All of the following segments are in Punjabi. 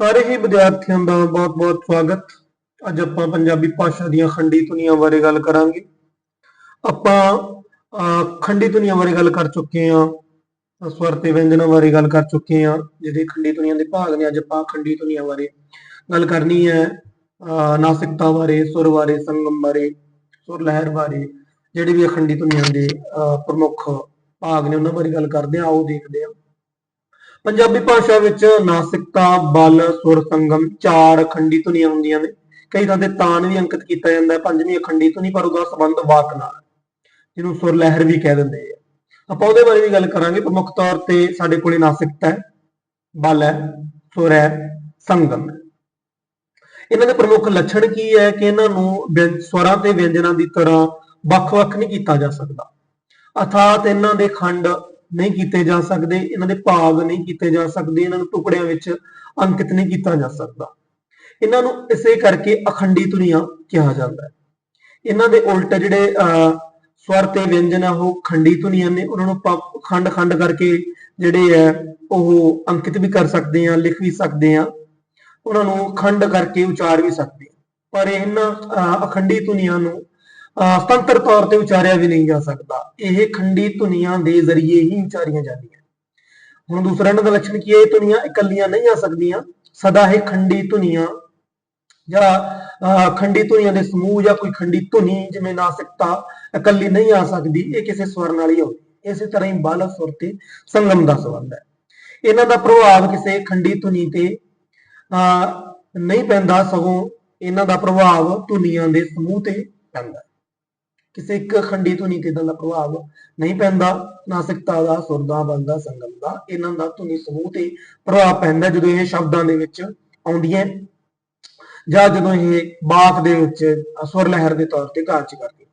ਸਾਰੇ ਹੀ ਵਿਦਿਆਰਥੀਆਂ ਦਾ ਬਹੁਤ-ਬਹੁਤ ਸਵਾਗਤ। ਅੱਜ ਆਪਾਂ ਪੰਜਾਬੀ ਭਾਸ਼ਾ ਦੀਆਂ ਖੰਡੀ ਧੁਨੀਆਂ ਬਾਰੇ ਗੱਲ ਕਰਾਂਗੇ। ਆਪਾਂ ਖੰਡੀ ਧੁਨੀਆਂ ਬਾਰੇ ਗੱਲ ਕਰ ਚੁੱਕੇ ਹਾਂ। ਸਵਰ ਤੇ ਵਿਅੰਜਨਾਂ ਬਾਰੇ ਗੱਲ ਕਰ ਚੁੱਕੇ ਹਾਂ। ਜਿਹੜੇ ਖੰਡੀ ਧੁਨੀਆਂ ਦੇ ਭਾਗ ਨੇ, ਅੱਜ ਆਪਾਂ ਖੰਡੀ ਧੁਨੀਆਂ ਬਾਰੇ ਗੱਲ ਕਰਨੀ ਹੈ। ਨਾਸਿਕਤਾ ਬਾਰੇ, ਸੁਰ ਬਾਰੇ, ਸੰਗਮ ਬਾਰੇ, ਸੁਰ ਲਹਿਰ ਬਾਰੇ, ਜਿਹੜੇ ਵੀ ਅਖੰਡੀ ਧੁਨੀਆਂ ਦੇ ਪ੍ਰਮੁੱਖ ਭਾਗ ਨੇ, ਉਹਨਾਂ ਬਾਰੇ ਗੱਲ ਕਰਦੇ ਹਾਂ। ਆਓ ਦੇਖਦੇ ਹਾਂ। ਪੰਜਾਬੀ ਭਾਸ਼ਾ ਵਿੱਚ ਨਾਸਿਕਤਾ, ਬਲ, ਸੁਰ ਸੰਗਮ ਚਾਰ ਅਖੰਡੀ ਧੁਨੀਆਂ ਹੁੰਦੀਆਂ ਨੇ। ਕਈ ਥਾਂ ਤੇ ਤਾਨ ਵੀ ਅੰਕਿਤ ਕੀਤਾ ਜਾਂਦਾ ਹੈ, ਪੰਜਵੀਂ ਅਖੰਡੀ ਧੁਨੀ ਪਰ ਉਹਦਾ ਸੰਬੰਧ ਵਾਕ ਨਾਲ, ਜਿਹਨੂੰ ਸੁਰ ਲਹਿਰ ਵੀ ਕਹਿ ਦਿੰਦੇ ਆ। ਆਪਾਂ ਉਹਦੇ ਬਾਰੇ ਵੀ ਗੱਲ ਕਰਾਂਗੇ। ਪ੍ਰਮੁੱਖ ਤੌਰ ਤੇ ਸਾਡੇ ਕੋਲੇ ਨਾਸਿਕਤਾ ਹੈ, ਬਲ ਹੈ, ਸੁਰ ਹੈ, ਸੰਗਮ ਹੈ। ਇਹਨਾਂ ਦੇ ਪ੍ਰਮੁੱਖ ਲੱਛਣ ਕੀ ਹੈ ਕਿ ਇਹਨਾਂ ਨੂੰ ਵਿਅੰ- ਸਵਰਾਂ ਤੇ ਵਿਅੰਜਨਾਂ ਦੀ ਤਰ੍ਹਾਂ ਵੱਖ-ਵੱਖ ਨਹੀਂ ਕੀਤਾ ਜਾ ਸਕਦਾ। ਅਰਥਾਤ ਇਹਨਾਂ ਦੇ ਖੰਡ ਨਹੀਂ ਕੀਤੇ ਜਾ ਸਕਦੇ ਇਹਨਾਂ ਦੇ ਭਾਗ ਨਹੀਂ ਕੀਤੇ ਜਾ ਸਕਦੇ ਇਹਨਾਂ ਨੂੰ ਟੁਕੜਿਆਂ ਵਿੱਚ ਅੰਕਿਤ ਨਹੀਂ ਕੀਤਾ ਜਾ ਸਕਦਾ। ਇਹਨਾਂ ਨੂੰ ਇਸੇ ਕਰਕੇ ਅਖੰਡੀ ਧੁਨੀਆਂ ਕਿਹਾ ਜਾਂਦਾ ਹੈ। ਇਹਨਾਂ ਦੇ ਉਲਟ ਜਿਹੜੇ ਅਹ, ਸਵਰ ਤੇ ਵਿਅੰਜਨ ਆ ਉਹ ਖੰਡੀ ਧੁਨੀਆਂ ਨੇ। ਉਹਨਾਂ ਨੂੰ ਆਪਾਂ ਖੰਡ-ਖੰਡ ਕਰਕੇ ਜਿਹੜੇ ਹੈ ਉਹ ਅੰਕਿਤ ਵੀ ਕਰ ਸਕਦੇ ਆ ਲਿਖ ਵੀ ਸਕਦੇ ਆ। ਉਹਨਾਂ ਨੂੰ ਖੰਡ ਕਰਕੇ ਉਚਾਰ ਵੀ ਸਕਦੇ ਆ। ਪਰ ਇਹਨਾਂ ਅਹ, ਅਖੰਡੀ ਧੁਨੀਆਂ ਨੂੰ ਸੁਤੰਤਰ ਤੌਰ ਤੇ ਉਚਾਰਿਆ ਵੀ ਨਹੀਂ ਜਾ ਸਕਦਾ। ਇਹ ਖੰਡੀ ਧੁਨੀਆਂ ਦੇ ਜ਼ਰੀਏ ਹੀ ਉਚਾਰੀਆਂ ਜਾਂਦੀਆਂ। ਹੁਣ ਦੂਸਰਾ ਇਹਨਾਂ ਦਾ ਲੱਛਣ ਕੀ ਹੈ? ਇਹ ਧੁਨੀਆਂ ਇਕੱਲੀਆਂ ਨਹੀਂ ਆ ਸਕਦੀਆਂ। ਸਦਾ ਇਹ ਖੰਡੀ ਧੁਨੀਆਂ ਜਾਂ ਅਹ, ਖੰਡੀ ਧੁਨੀਆਂ ਦੇ ਸਮੂਹ ਜਾਂ ਕੋਈ ਖੰਡੀ ਧੁਨੀ ਜਿਵੇਂ ਨਾਸਿਕਤਾ ਇਕੱਲੀ ਨਹੀਂ ਆ ਸਕਦੀ ਇਹ ਕਿਸੇ ਸਵਰ ਨਾਲ ਹੀ ਹੋਵੇ ਇਸੇ ਤਰ੍ਹਾਂ ਹੀ ਬਲ ਸੁਰ ਤੇ ਸੰਗਮ ਦਾ ਸੰਬੰਧ ਹੈ। ਇਹਨਾਂ ਦਾ ਪ੍ਰਭਾਵ ਕਿਸੇ ਖੰਡੀ ਧੁਨੀ ਤੇ ਅਹ, ਨਹੀਂ ਪੈਂਦਾ ਸਗੋਂ ਇਹਨਾਂ ਦਾ ਪ੍ਰਭਾਵ ਧੁਨੀਆਂ ਦੇ ਸਮੂਹ ਤੇ ਪੈਂਦਾ ਕਿਸੇ ਇੱਕ ਖੰਡੀ ਧੁਨੀ ਤੇ ਇਹਨਾਂ ਦਾ ਪ੍ਰਭਾਵ ਨਹੀਂ ਪੈਂਦਾ ਨਾਸਿਕਤਾ ਦਾ ਸੁਰ ਦਾ ਬਲ ਦਾ ਸੰਗਮ ਦਾ ਇਹਨਾਂ ਦਾ ਧੁਨੀ ਸਮੂਹ ਤੇ ਪ੍ਰਭਾਵ ਪੈਂਦਾ ਜਦੋਂ ਇਹ ਸ਼ਬਦਾਂ ਦੇ ਵਿੱਚ ਆਉਂਦੀਆਂ ਜਾਂ ਜਦੋਂ ਇਹ ਬਾਕ ਦੇ ਵਿੱਚ ਸੁਰ ਲਹਿਰ ਦੇ ਤੌਰ ਤੇ ਕਾਰਜ ਕਰਦੀ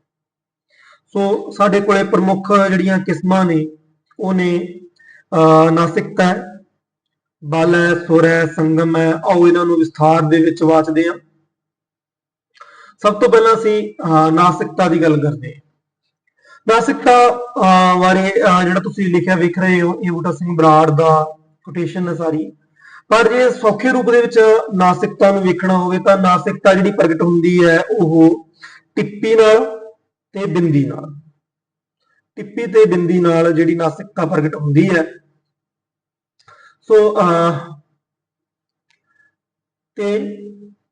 ਸੋ ਸਾਡੇ ਕੋਲੇ ਪ੍ਰਮੁੱਖ ਜਿਹੜੀਆਂ ਕਿਸਮਾਂ ਨੇ ਉਹ ਨੇ ਅਹ, ਨਾਸਿਕਤਾ ਬਲ ਹੈ ਸੁਰ ਹੈ ਸੰਗਮ ਹੈ ਆਓ ਇਹਨਾਂ ਨੂੰ ਵਿਸਥਾਰ ਦੇ ਵਿੱਚ ਵਾਚਦੇ ਹਾਂ। ਸਭ ਤੋਂ ਪਹਿਲਾਂ ਅਸੀਂ ਅਹ, ਨਾਸਿਕਤਾ ਦੀ ਗੱਲ ਕਰਦੇ ਹਾਂ। ਨਾਸਿਕਤਾ ਬਾਰੇ ਜਿਹੜਾ ਤੁਸੀਂ ਲਿਖਿਆ ਵੇਖ ਰਹੇ ਹੋ ਇਹ ਬੂਟਾ ਸਿੰਘ ਬਰਾੜ ਦਾ ਕੋਟੇਸ਼ਨ ਹੈ ਸਾਰੀ। ਪਰ ਜੇ ਸੌਖੇ ਰੂਪ ਦੇ ਵਿੱਚ ਨਾਸਿਕਤਾ ਨੂੰ ਵੇਖਣਾ ਹੋਵੇ ਤਾਂ ਨਾਸਿਕਤਾ ਜਿਹੜੀ ਪ੍ਰਗਟ ਹੁੰਦੀ ਹੈ ਉਹ ਟਿੱਪੀ ਨਾਲ ਤੇ ਬਿੰਦੀ ਨਾਲ। ਟਿੱਪੀ ਤੇ ਬਿੰਦੀ ਨਾਲ ਜਿਹੜੀ ਨਾਸਿਕਤਾ ਪ੍ਰਗਟ ਹੁੰਦੀ ਹੈ। ਸੋ ਅਹ, ਤੇ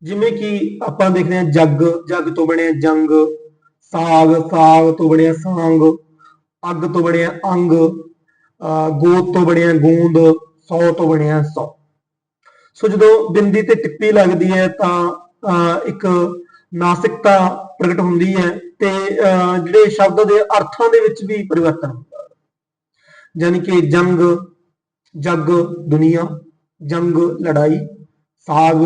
ਜਿਵੇਂ ਕਿ ਆਪਾਂ ਦੇਖਦੇ ਹਾਂ ਜੱਗ ਜੱਗ ਤੋਂ ਬਣਿਆ ਜੰਗ ਸਾਗ ਸਾਗ ਤੋਂ ਬਣਿਆ ਸਾਂਗ ਅੱਗ ਤੋਂ ਬਣਿਆ ਅੰਗ ਅਹ, ਗੋਦ ਤੋਂ ਬਣਿਆ ਗੂੰਦ ਸੌ ਤੋਂ ਬਣਿਆ ਸੌ। ਸੋ ਜਦੋਂ ਬਿੰਦੀ ਤੇ ਟਿੱਪੀ ਲੱਗਦੀ ਹੈ ਤਾਂ ਅਹ, ਇੱਕ ਨਾਸਿਕਤਾ ਪ੍ਰਗਟ ਹੁੰਦੀ ਹੈ ਤੇ ਅਹ, ਜਿਹੜੇ ਸ਼ਬਦ ਦੇ ਅਰਥਾਂ ਦੇ ਵਿੱਚ ਵੀ ਪਰਿਵਰਤਨ ਹੁੰਦਾ ਹੈ। ਯਾਨੀ ਕਿ ਜੰਗ ਜੱਗ ਦੁਨੀਆ ਜੰਗ ਲੜਾਈ ਸਾਗ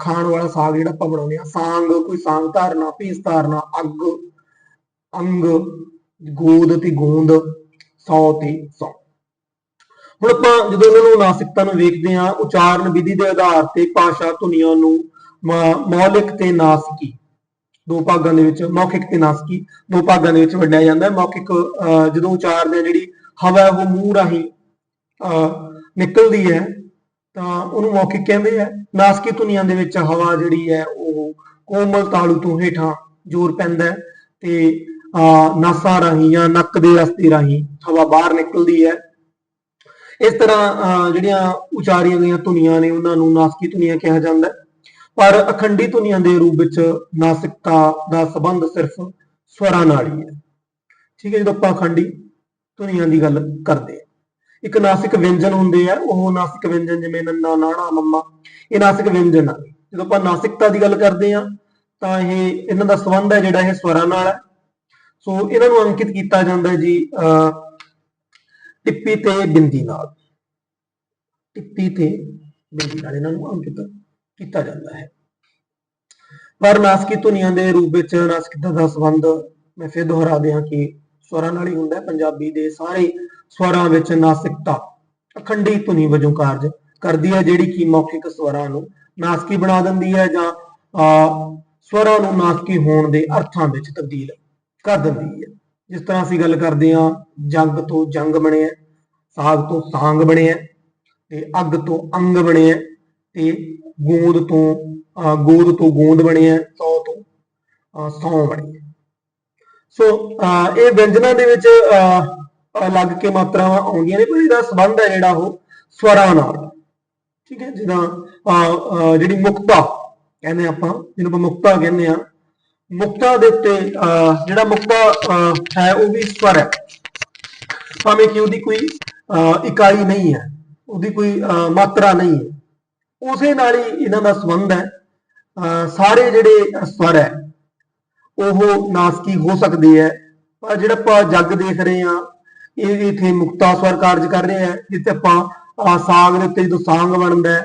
ਖਾਣ ਵਾਲਾ ਸਾਗ ਜਿਹੜਾ ਆਪਾਂ ਬਣਾਉਂਦੇ ਆ ਸਾਂਗ ਕੋਈ ਸਾਂਗ ਧਾਰਨਾ ਭੀਸ ਧਾਰਨਾ ਅੱਗ ਅੰਗ ਗੋਦ ਤੇ ਗੋਂਦ ਸੌ ਤੇ ਸੌ। ਹੁਣ ਆਪਾਂ ਜਦੋਂ ਇਹਨਾਂ ਨੂੰ ਨਾਸਿਕਤਾ ਨੂੰ ਵੇਖਦੇ ਹਾਂ ਉਚਾਰਨ ਵਿਧੀ ਦੇ ਆਧਾਰ ਤੇ ਭਾਸ਼ਾ ਧੁਨੀਆਂ ਨੂੰ ਮੌਲਿਕ ਤੇ ਨਾਸਕੀ ਦੋ ਭਾਗਾਂ ਦੇ ਵਿੱਚ ਮੌਖਿਕ ਤੇ ਨਾਸਕੀ ਦੋ ਭਾਗਾਂ ਦੇ ਵਿੱਚ ਵੰਡਿਆ ਜਾਂਦਾ ਹੈ। ਮੌਖਿਕ ਅਹ, ਜਦੋਂ ਉਚਾਰਦੇ ਆ ਜਿਹੜੀ ਹਵਾ ਉਹ ਮੂੰਹ ਰਾਹੀਂ ਅਹ, ਨਿਕਲਦੀ ਹੈ ਤਾਂ ਉਹਨੂੰ ਮੌਖਿਕ ਕਹਿੰਦੇ ਆ ਨਾਸਕੀ ਧੁਨੀਆਂ ਦੇ ਵਿੱਚ ਹਵਾ ਜਿਹੜੀ ਹੈ ਉਹ ਕੋਮਲ ਤਾਲੂ ਤੋਂ ਹੇਠਾਂ ਜ਼ੋਰ ਪੈਂਦਾ ਹੈ ਤੇ ਅਹ, ਨਾਸਾਂ ਰਾਹੀਂ ਜਾਂ ਨੱਕ ਦੇ ਰਸਤੇ ਰਾਹੀਂ ਹਵਾ ਬਾਹਰ ਨਿਕਲਦੀ ਹੈ। ਇਸ ਤਰ੍ਹਾਂ ਅਹ, ਜਿਹੜੀਆਂ ਉਚਾਰੀਆਂ ਗਈਆਂ ਧੁਨੀਆਂ ਨੇ ਉਹਨਾਂ ਨੂੰ ਨਾਸਕੀ ਧੁਨੀਆਂ ਕਿਹਾ ਜਾਂਦਾ ਹੈ। ਪਰ ਅਖੰਡੀ ਧੁਨੀਆਂ ਦੇ ਰੂਪ ਵਿੱਚ ਨਾਸਿਕਤਾ ਦਾ ਸੰਬੰਧ ਸਿਰਫ ਸਵਰਾਂ ਨਾਲ ਹੀ ਹੈ। ਠੀਕ ਹੈ ਜਦੋਂ ਆਪਾਂ ਅਖੰਡੀ ਧੁਨੀਆਂ ਦੀ ਗੱਲ ਕਰਦੇ ਇੱਕ ਨਾਸਿਕ ਵਿਅੰਜਨ ਹੁੰਦੇ ਆ, ਉਹ ਨਾਸਿਕ ਵਿਅੰਜਨ ਜਿਵੇਂ ਨੰਨਾ ਨਾਣਾ ਮੰਮਾ, ਇਹ ਨਾਸਿਕ ਵਿਅੰਜਨ ਆ। ਜਦੋਂ ਆਪਾਂ ਨਾਸਿਕਤਾ ਦੀ ਗੱਲ ਕਰਦੇ ਹਾਂ, ਤਾਂ ਇਹ ਇਹਨਾਂ ਦਾ ਸੰਬੰਧ ਹੈ ਜਿਹੜਾ ਇਹ ਸਵਰਾਂ ਨਾਲ ਹੈ। ਸੋ ਇਹਨਾਂ ਨੂੰ ਅੰਕਿਤ ਕੀਤਾ ਜਾਂਦਾ ਜੀ ਟਿੱਪੀ ਤੇ ਬਿੰਦੀ ਨਾਲ। ਟਿੱਪੀ ਤੇ ਬਿੰਦੀ ਨਾਲ ਇਹਨਾਂ ਨੂੰ ਅੰਕਿਤ ਕੀਤਾ ਜਾਂਦਾ ਹੈ। ਪਰ ਨਾਸਕੀ ਧੁਨੀਆਂ ਦੇ ਰੂਪ ਵਿੱਚ ਨਾਸਕਿਕਤਾ ਦਾ ਸੰਬੰਧ ਮੈਂ ਫਿਰ ਦੁਹਰਾ ਦਿਆਂ ਕਿ ਸਵਰਾਂ ਨਾਲ ਹੀ ਹੁੰਦਾ ਹੈ। ਪੰਜਾਬੀ ਦੇ ਸਾਰੇ ਸਵਰਾਂ ਵਿੱਚ ਨਾਸਿਕਤਾ, ਅਖੰਡੀ ਧੁਨੀ ਵਜੋਂ ਕਾਰਜ ਕਰਦੀ ਹੈ, ਜਿਹੜੀ ਕਿ ਮੌਖਿਕ ਸਵਰਾਂ ਨੂੰ ਨਾਸਕੀ ਬਣਾ ਦਿੰਦੀ ਹੈ ਜਾਂ ਸਵਰਾਂ ਨੂੰ ਨਾਸਕੀ ਹੋਣ ਦੇ ਅਰਥਾਂ ਵਿੱਚ ਤਬਦੀਲ ਕਰ ਦਿੰਦੀ ਹੈ। ਜਿਸ ਤਰ੍ਹਾਂ ਅਸੀਂ ਗੱਲ ਕਰਦੇ ਹਾਂ, ਜੰਗ ਤੋਂ ਜੰਗ ਬਣਿਆ ਸਾਗ ਤੋਂ ਸਾਂਗ ਬਣਿਆ ਤੇ ਅੱਗ ਤੋਂ ਅੰਗ ਬਣਿਆ ਤੇ ਗੂੰਦ ਤੋਂ, ਅਹ, ਗੋਦ ਤੋਂ ਗੋਂਦ ਬਣਿਆ ਸੌ ਤੋਂ, ਅਹ, ਸੌ ਬਣੀ ਸੋ, ਅਹ, ਇਹ ਵਿਅੰਜਨਾਂ ਦੇ ਵਿੱਚ, ਅਹ ਅਲੱਗ ਕੇ ਮਾਤਰਾਵਾਂ ਆਉਂਦੀਆਂ ਨੇ ਪਰ ਇਹਦਾ ਸੰਬੰਧ ਹੈ ਜਿਹੜਾ ਉਹ ਸਵਰਾਂ ਨਾਲ। ਠੀਕ ਹੈ ਜਿੱਦਾਂ ਅਹ, ਜਿਹੜੀ ਮੁਕਤਾ ਕਹਿੰਦੇ ਆਪਾਂ ਜਿਹਨੂੰ ਆਪਾਂ ਮੁਕਤਾ ਕਹਿੰਦੇ ਆ ਮੁਕਤਾ ਦੇ ਉੱਤੇ ਅਹ, ਜਿਹੜਾ ਮੁਕਤਾ ਅਹ, ਹੈ ਉਹ ਵੀ ਸਵਰ ਹੈ। ਭਾਵੇਂ ਕਿ ਉਹਦੀ ਕੋਈ ਅਹ, ਇਕਾਈ ਨਹੀਂ ਹੈ ਉਹਦੀ ਕੋਈ ਅਹ, ਮਾਤਰਾ ਨਹੀਂ ਹੈ। ਉਸੇ ਨਾਲ ਹੀ ਇਹਨਾਂ ਦਾ ਸੰਬੰਧ ਹੈ। ਅਹ, ਸਾਰੇ ਜਿਹੜੇ ਸਵਰ ਹੈ ਉਹ ਨਾਸਕੀ ਹੋ ਸਕਦੇ ਹੈ। ਪਰ ਜਿਹੜਾ ਆਪਾਂ ਜੱਗ ਦੇਖ ਰਹੇ ਆ ਇਹ ਇਥੇ ਮੁਕਤਾ ਸਵਰ ਕਾਰਜ ਕਰ ਰਹੇ ਹੈ ਜਿੱਥੇ ਆਪਾਂ ਆਹ ਸਾਗ ਦੇ ਉੱਤੇ ਜਦੋਂ ਸਾਂਗ ਬਣਦਾ ਹੈ,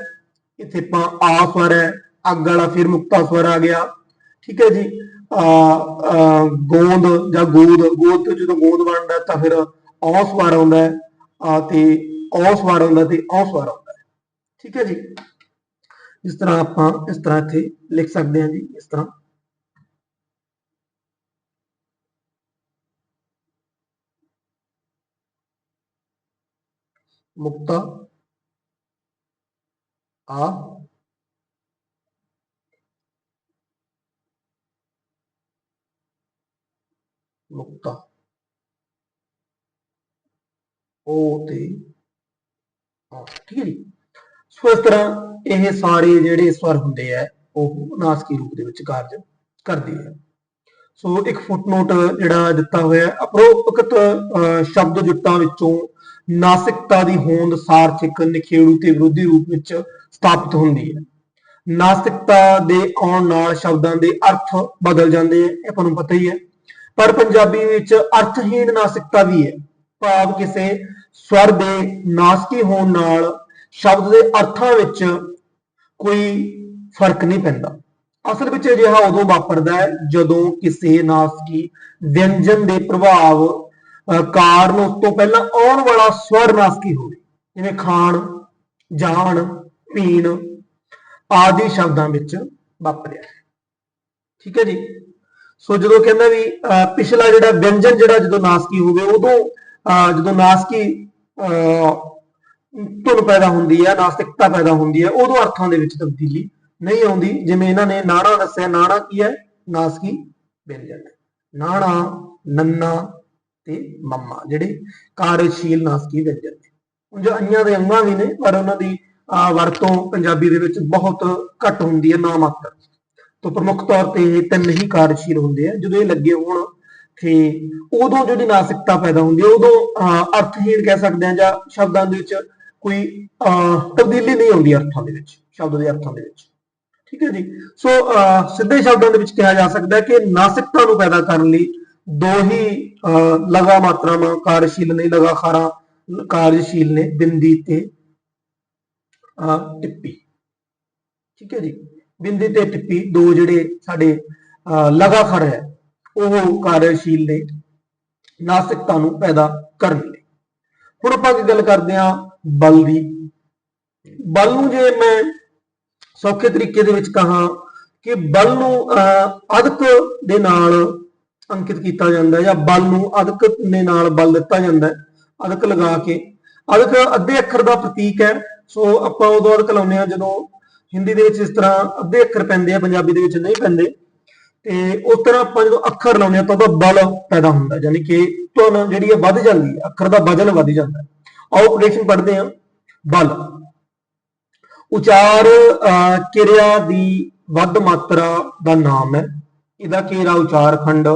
ਇੱਥੇ ਆਪਾਂ ਆ ਸਵਰ ਹੈ, ਅੱਗ ਵਾਲਾ ਫਿਰ ਮੁਕਤਾਸਵਰ ਆ ਗਿਆ, ਠੀਕ ਹੈ ਜੀ? ਆ ਗੋਂਦ ਜਾਂ ਗੋਦ ਗੋਦ ਤੋਂ ਜਦੋਂ ਗੋਦ ਬਣਦਾ ਤਾਂ ਫਿਰ ਔ ਸਵਰ ਆਉਂਦਾ ਹੈ, ਆ ਤੇ ਔ ਸਵਰ ਆਉਂਦਾ ਤੇ ਔ ਸਵਰ ਆਉਂਦਾ ਹੈ, ਠੀਕ ਹੈ ਜੀ? ਇਸ ਤਰ੍ਹਾਂ ਆਪਾਂ ਇਸ ਤਰ੍ਹਾਂ ਇੱਥੇ ਲਿਖ ਸਕਦੇ ਹਾਂ ਜੀ, ਇਸ ਤਰ੍ਹਾਂ। ਮੁਕਤਾ ਆ। ਮੁਕਤਾ। ਉਹ ਤੇ ਆ ਠੀਕ ਹੈ ਜੀ। ਸੋ ਇਸ ਤਰ੍ਹਾਂ ਇਹ ਸਾਰੇ ਜਿਹੜੇ ਸਵਰ ਹੁੰਦੇ ਆ ਉਹ ਨਾਸਕੀ ਰੂਪ ਦੇ ਵਿੱਚ ਕਾਰਜ ਕਰਦੇ ਹੈ ਸੋ ਇੱਕ ਫੁੱਟਨੋਟ ਜਿਹੜਾ ਦਿੱਤਾ ਹੋਇਆ ਅਪਰੋਪਕਤ ਅਹ, ਸ਼ਬਦ ਜੁੱਟਾਂ ਵਿੱਚੋਂ ਨਾਸਿਕਤਾ ਦੀ ਹੋਂਦ ਸਾਰਥਿਕ, ਨਿਖੇੜੂ ਤੇ ਵਿਰੋਧੀ ਰੂਪ ਵਿੱਚ ਸਥਾਪਿਤ ਹੁੰਦੀ ਹੈ। ਨਾਸਤਿਕਤਾ ਦੇ ਆਉਣ ਨਾਲ ਸ਼ਬਦਾਂ ਦੇ ਅਰਥ ਬਦਲ ਜਾਂਦੇ ਆ ਇਹ ਤੁਹਾਨੂੰ ਪਤਾ ਹੀ ਹੈ। ਪਰ ਪੰਜਾਬੀ ਵਿੱਚ ਅਰਥਹੀਣ ਨਾਸਤਿਕਤਾ ਵੀ ਹੈ। ਭਾਵ ਕਿਸੇ ਸਵਰ ਦੇ ਨਾਸਕੀ ਹੋਣ ਨਾਲ ਸ਼ਬਦ ਦੇ ਅਰਥਾਂ ਵਿੱਚ ਕੋਈ ਫ਼ਰਕ ਨਹੀਂ ਪੈਂਦਾ। ਅਸਲ ਵਿੱਚ ਅਜਿਹਾ ਉਦੋਂ ਵਾਪਰਦਾ ਹੈ ਜਦੋਂ ਕਿਸੇ ਨਾਸਕੀ ਵਿਅੰਜਨ ਦੇ ਪ੍ਰਭਾਵ ਕਾਰਨ ਉਸ ਤੋਂ ਪਹਿਲਾਂ ਆਉਣ ਵਾਲਾ ਸਵਰ ਨਾਸਕੀ ਹੋਵੇ? ਜਿਵੇਂ ਖਾਣ ਜਾਣ ਪੀਣ ਆਦਿ ਸ਼ਬਦਾਂ ਵਿੱਚ ਵਾਪਰਿਆ ਠੀਕ ਹੈ ਜੀ? ਸੋ ਜਦੋਂ ਕਹਿੰਦਾ ਵੀ ਪਿਛਲਾ ਜਿਹੜਾ ਵਿਅੰਜਨ ਜਿਹੜਾ ਜਦੋਂ ਨਾਸਕੀ ਹੋਵੇ ਉਦੋਂ ਅਹ, ਜਦੋਂ ਨਾਸਕੀ ਅਹ, ਧੁਨ ਪੈਦਾ ਹੁੰਦੀ ਹੈ ਨਾਸਤਿਕਤਾ ਪੈਦਾ ਹੁੰਦੀ ਹੈ ਉਦੋਂ ਅਰਥਾਂ ਦੇ ਵਿੱਚ ਤਬਦੀਲੀ ਨਹੀਂ ਆਉਂਦੀ। ਜਿਵੇਂ ਇਹਨਾਂ ਨੇ ਨਾਣਾ ਦੱਸਿਆ ਨਾਣਾ ਕੀ ਹੈ? ਨਾਸਕੀ ਵਿਅੰਜਨ। ਹੈ ਨਾਣਾ ਨੰਨਾ ਤੇ ਮੰਮਾ ਜਿਹੜੇ ਕਾਰਜਸ਼ੀਲ ਨਾਸਕੀ ਵਿਅੰਜਨ ਨੇ। ਉਂਝ ਅੰਨਾਂ ਦੇ ਅੰਗਾਂ ਵੀ ਨੇ ਪਰ ਉਹਨਾਂ ਦੀ ਵਰਤੋਂ ਪੰਜਾਬੀ ਦੇ ਵਿੱਚ ਬਹੁਤ ਘੱਟ ਹੁੰਦੀ ਹੈ ਨਾ ਮਾਤਰ ਤੋਂ ਪ੍ਰਮੁੱਖ ਤੌਰ ਤੇ ਇਹ ਤਿੰਨ ਹੀ ਕਾਰਜਸ਼ੀਲ ਹੁੰਦੇ ਆ। ਜਦੋਂ ਇਹ ਲੱਗੇ ਹੋਣ ਤੇ ਉਦੋਂ ਜਿਹੜੀ ਨਾਸਿਕਤਾ ਪੈਦਾ ਹੁੰਦੀ ਹੈ ਉਦੋਂ ਅਹ, ਅਰਥਹੀਣ ਕਹਿ ਸਕਦੇ ਆ ਜਾਂ ਸ਼ਬਦਾਂ ਦੇ ਵਿੱਚ ਕੋਈ ਅਹ, ਤਬਦੀਲੀ ਨਹੀਂ ਆਉਂਦੀ ਅਰਥਾਂ ਦੇ ਵਿੱਚ ਸ਼ਬਦ ਦੇ ਅਰਥਾਂ ਦੇ ਵਿੱਚ। ਠੀਕ ਹੈ ਜੀ? ਸੋ ਅਹ, ਸਿੱਧੇ ਸ਼ਬਦਾਂ ਦੇ ਵਿੱਚ ਕਿਹਾ ਜਾ ਸਕਦਾ ਹੈ ਕਿ ਨਾਸਿਕਤਾ ਨੂੰ ਪੈਦਾ ਕਰਨ ਲਈ ਦੋ ਹੀ ਅਹ, ਲਗਾ ਮਾਤਰਾਵਾਂ ਕਾਰਜਸ਼ੀਲ ਨੇ ਲਗਾਖਾਰਾਂ ਕਾਰਜਸ਼ੀਲ ਨੇ ਬਿੰਦੀ ਤੇ ਅਹ, ਟਿੱਪੀ। ਠੀਕ ਹੈ ਜੀ? ਬਿੰਦੀ ਤੇ ਟਿੱਪੀ ਦੋ ਜਿਹੜੇ ਸਾਡੇ ਅਹ, ਲਗਾਖਰ ਹੈ ਉਹ ਕਾਰਜਸ਼ੀਲ ਨੇ ਨਾਸਿਕਤਾ ਨੂੰ ਪੈਦਾ ਕਰਨ ਲਈ। ਹੁਣ ਆਪਾਂ ਕੀ ਗੱਲ ਕਰਦੇ ਹਾਂ ਬਲ ਦੀ। ਬਲ ਨੂੰ ਜੇ ਮੈਂ ਸੌਖੇ ਤਰੀਕੇ ਦੇ ਵਿੱਚ ਕਹਾ ਕਿ ਬਲ ਨੂੰ ਅਹ, ਅਧਿਕ ਦੇ ਨਾਲ ਅੰਕਿਤ ਕੀਤਾ ਜਾਂਦਾ ਹੈ ਜਾਂ ਬਲ ਨੂੰ ਅਦਕ ਦੇ ਨਾਲ ਬਲ ਦਿੱਤਾ ਜਾਂਦਾ ਹੈ ਅਧਿਕ ਲਗਾ ਕੇ। ਅਧਿਕ ਅੱਧੇ ਅੱਖਰ ਦਾ ਪ੍ਰਤੀਕ ਹੈ ਸੋ ਆਪਾਂ ਉਦੋਂ ਅਧਿਕ ਲਾਉਂਦੇ ਆ ਜਦੋਂ ਹਿੰਦੀ ਦੇ ਵਿੱਚ ਇਸ ਤਰ੍ਹਾਂ ਅੱਧੇ ਅੱਖਰ ਪੈਂਦੇ ਆ ਪੰਜਾਬੀ ਦੇ ਵਿੱਚ ਨਹੀਂ ਪੈਂਦੇ। ਤੇ ਉਸ ਤਰ੍ਹਾਂ ਆਪਾਂ ਜਦੋਂ ਅੱਖਰ ਲਾਉਂਦੇ ਆ ਤਾਂ ਉਹਦਾ ਬਲ ਪੈਦਾ ਹੁੰਦਾ ਯਾਨੀ ਕਿ ਧੁਨ ਜਿਹੜੀ ਹੈ ਵੱਧ ਜਾਂਦੀ ਹੈ ਅੱਖਰ ਦਾ ਵਜਨ ਵੱਧ ਜਾਂਦਾ ਆਓ ਪ੍ਰੋਡਕਸ਼ਨ ਪੜ੍ਹਦੇ ਆ ਬਲ। ਉਚਾਰ ਅਹ, ਕਿਰਿਆ ਦੀ ਵੱਧ ਮਾਤਰਾ ਦਾ ਨਾਮ ਹੈ। ਇਹਦਾ ਘੇਰਾ ਉਚਾਰ ਖੰਡ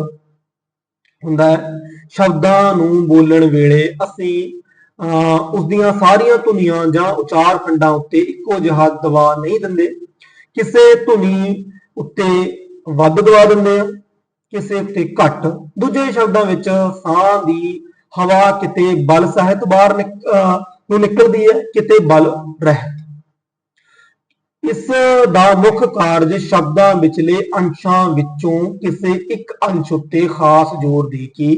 ਹੁੰਦਾ ਹੈ। ਸ਼ਬਦਾਂ ਨੂੰ ਬੋਲਣ ਵੇਲੇ ਅਸੀਂ ਅਹ, ਉਸ ਦੀਆਂ ਸਾਰੀਆਂ ਧੁਨੀਆਂ ਜਾਂ ਉਚਾਰ ਖੰਡਾਂ ਉੱਤੇ ਇੱਕੋ ਜਿਹਾ ਦਬਾਅ ਨਹੀਂ ਦਿੰਦੇ। ਕਿਸੇ ਧੁਨੀ ਉੱਤੇ ਵੱਧ ਦਬਾਅ ਦਿੰਦੇ ਆ ਕਿਸੇ ਉੱਤੇ ਘੱਟ। ਦੂਜੇ ਸ਼ਬਦਾਂ ਵਿੱਚ ਸਾਹ ਦੀ ਹਵਾ ਕਿਤੇ ਬਲ ਸਹਿਤ ਬਾਹਰ ਨਿਕ- ਅਹ, ਨੂੰ ਨਿਕਲਦੀ ਹੈ ਕਿਤੇ ਬਲ ਰਹਿਤ। ਇਸ ਦਾ ਮੁੱਖ ਕਾਰਜ ਸ਼ਬਦਾਂ ਵਿਚਲੇ ਅੰਸ਼ਾਂ ਵਿੱਚੋਂ ਕਿਸੇ ਇੱਕ ਅੰਸ਼ ਉੱਤੇ ਖਾਸ ਜ਼ੋਰ ਦੇ ਕੇ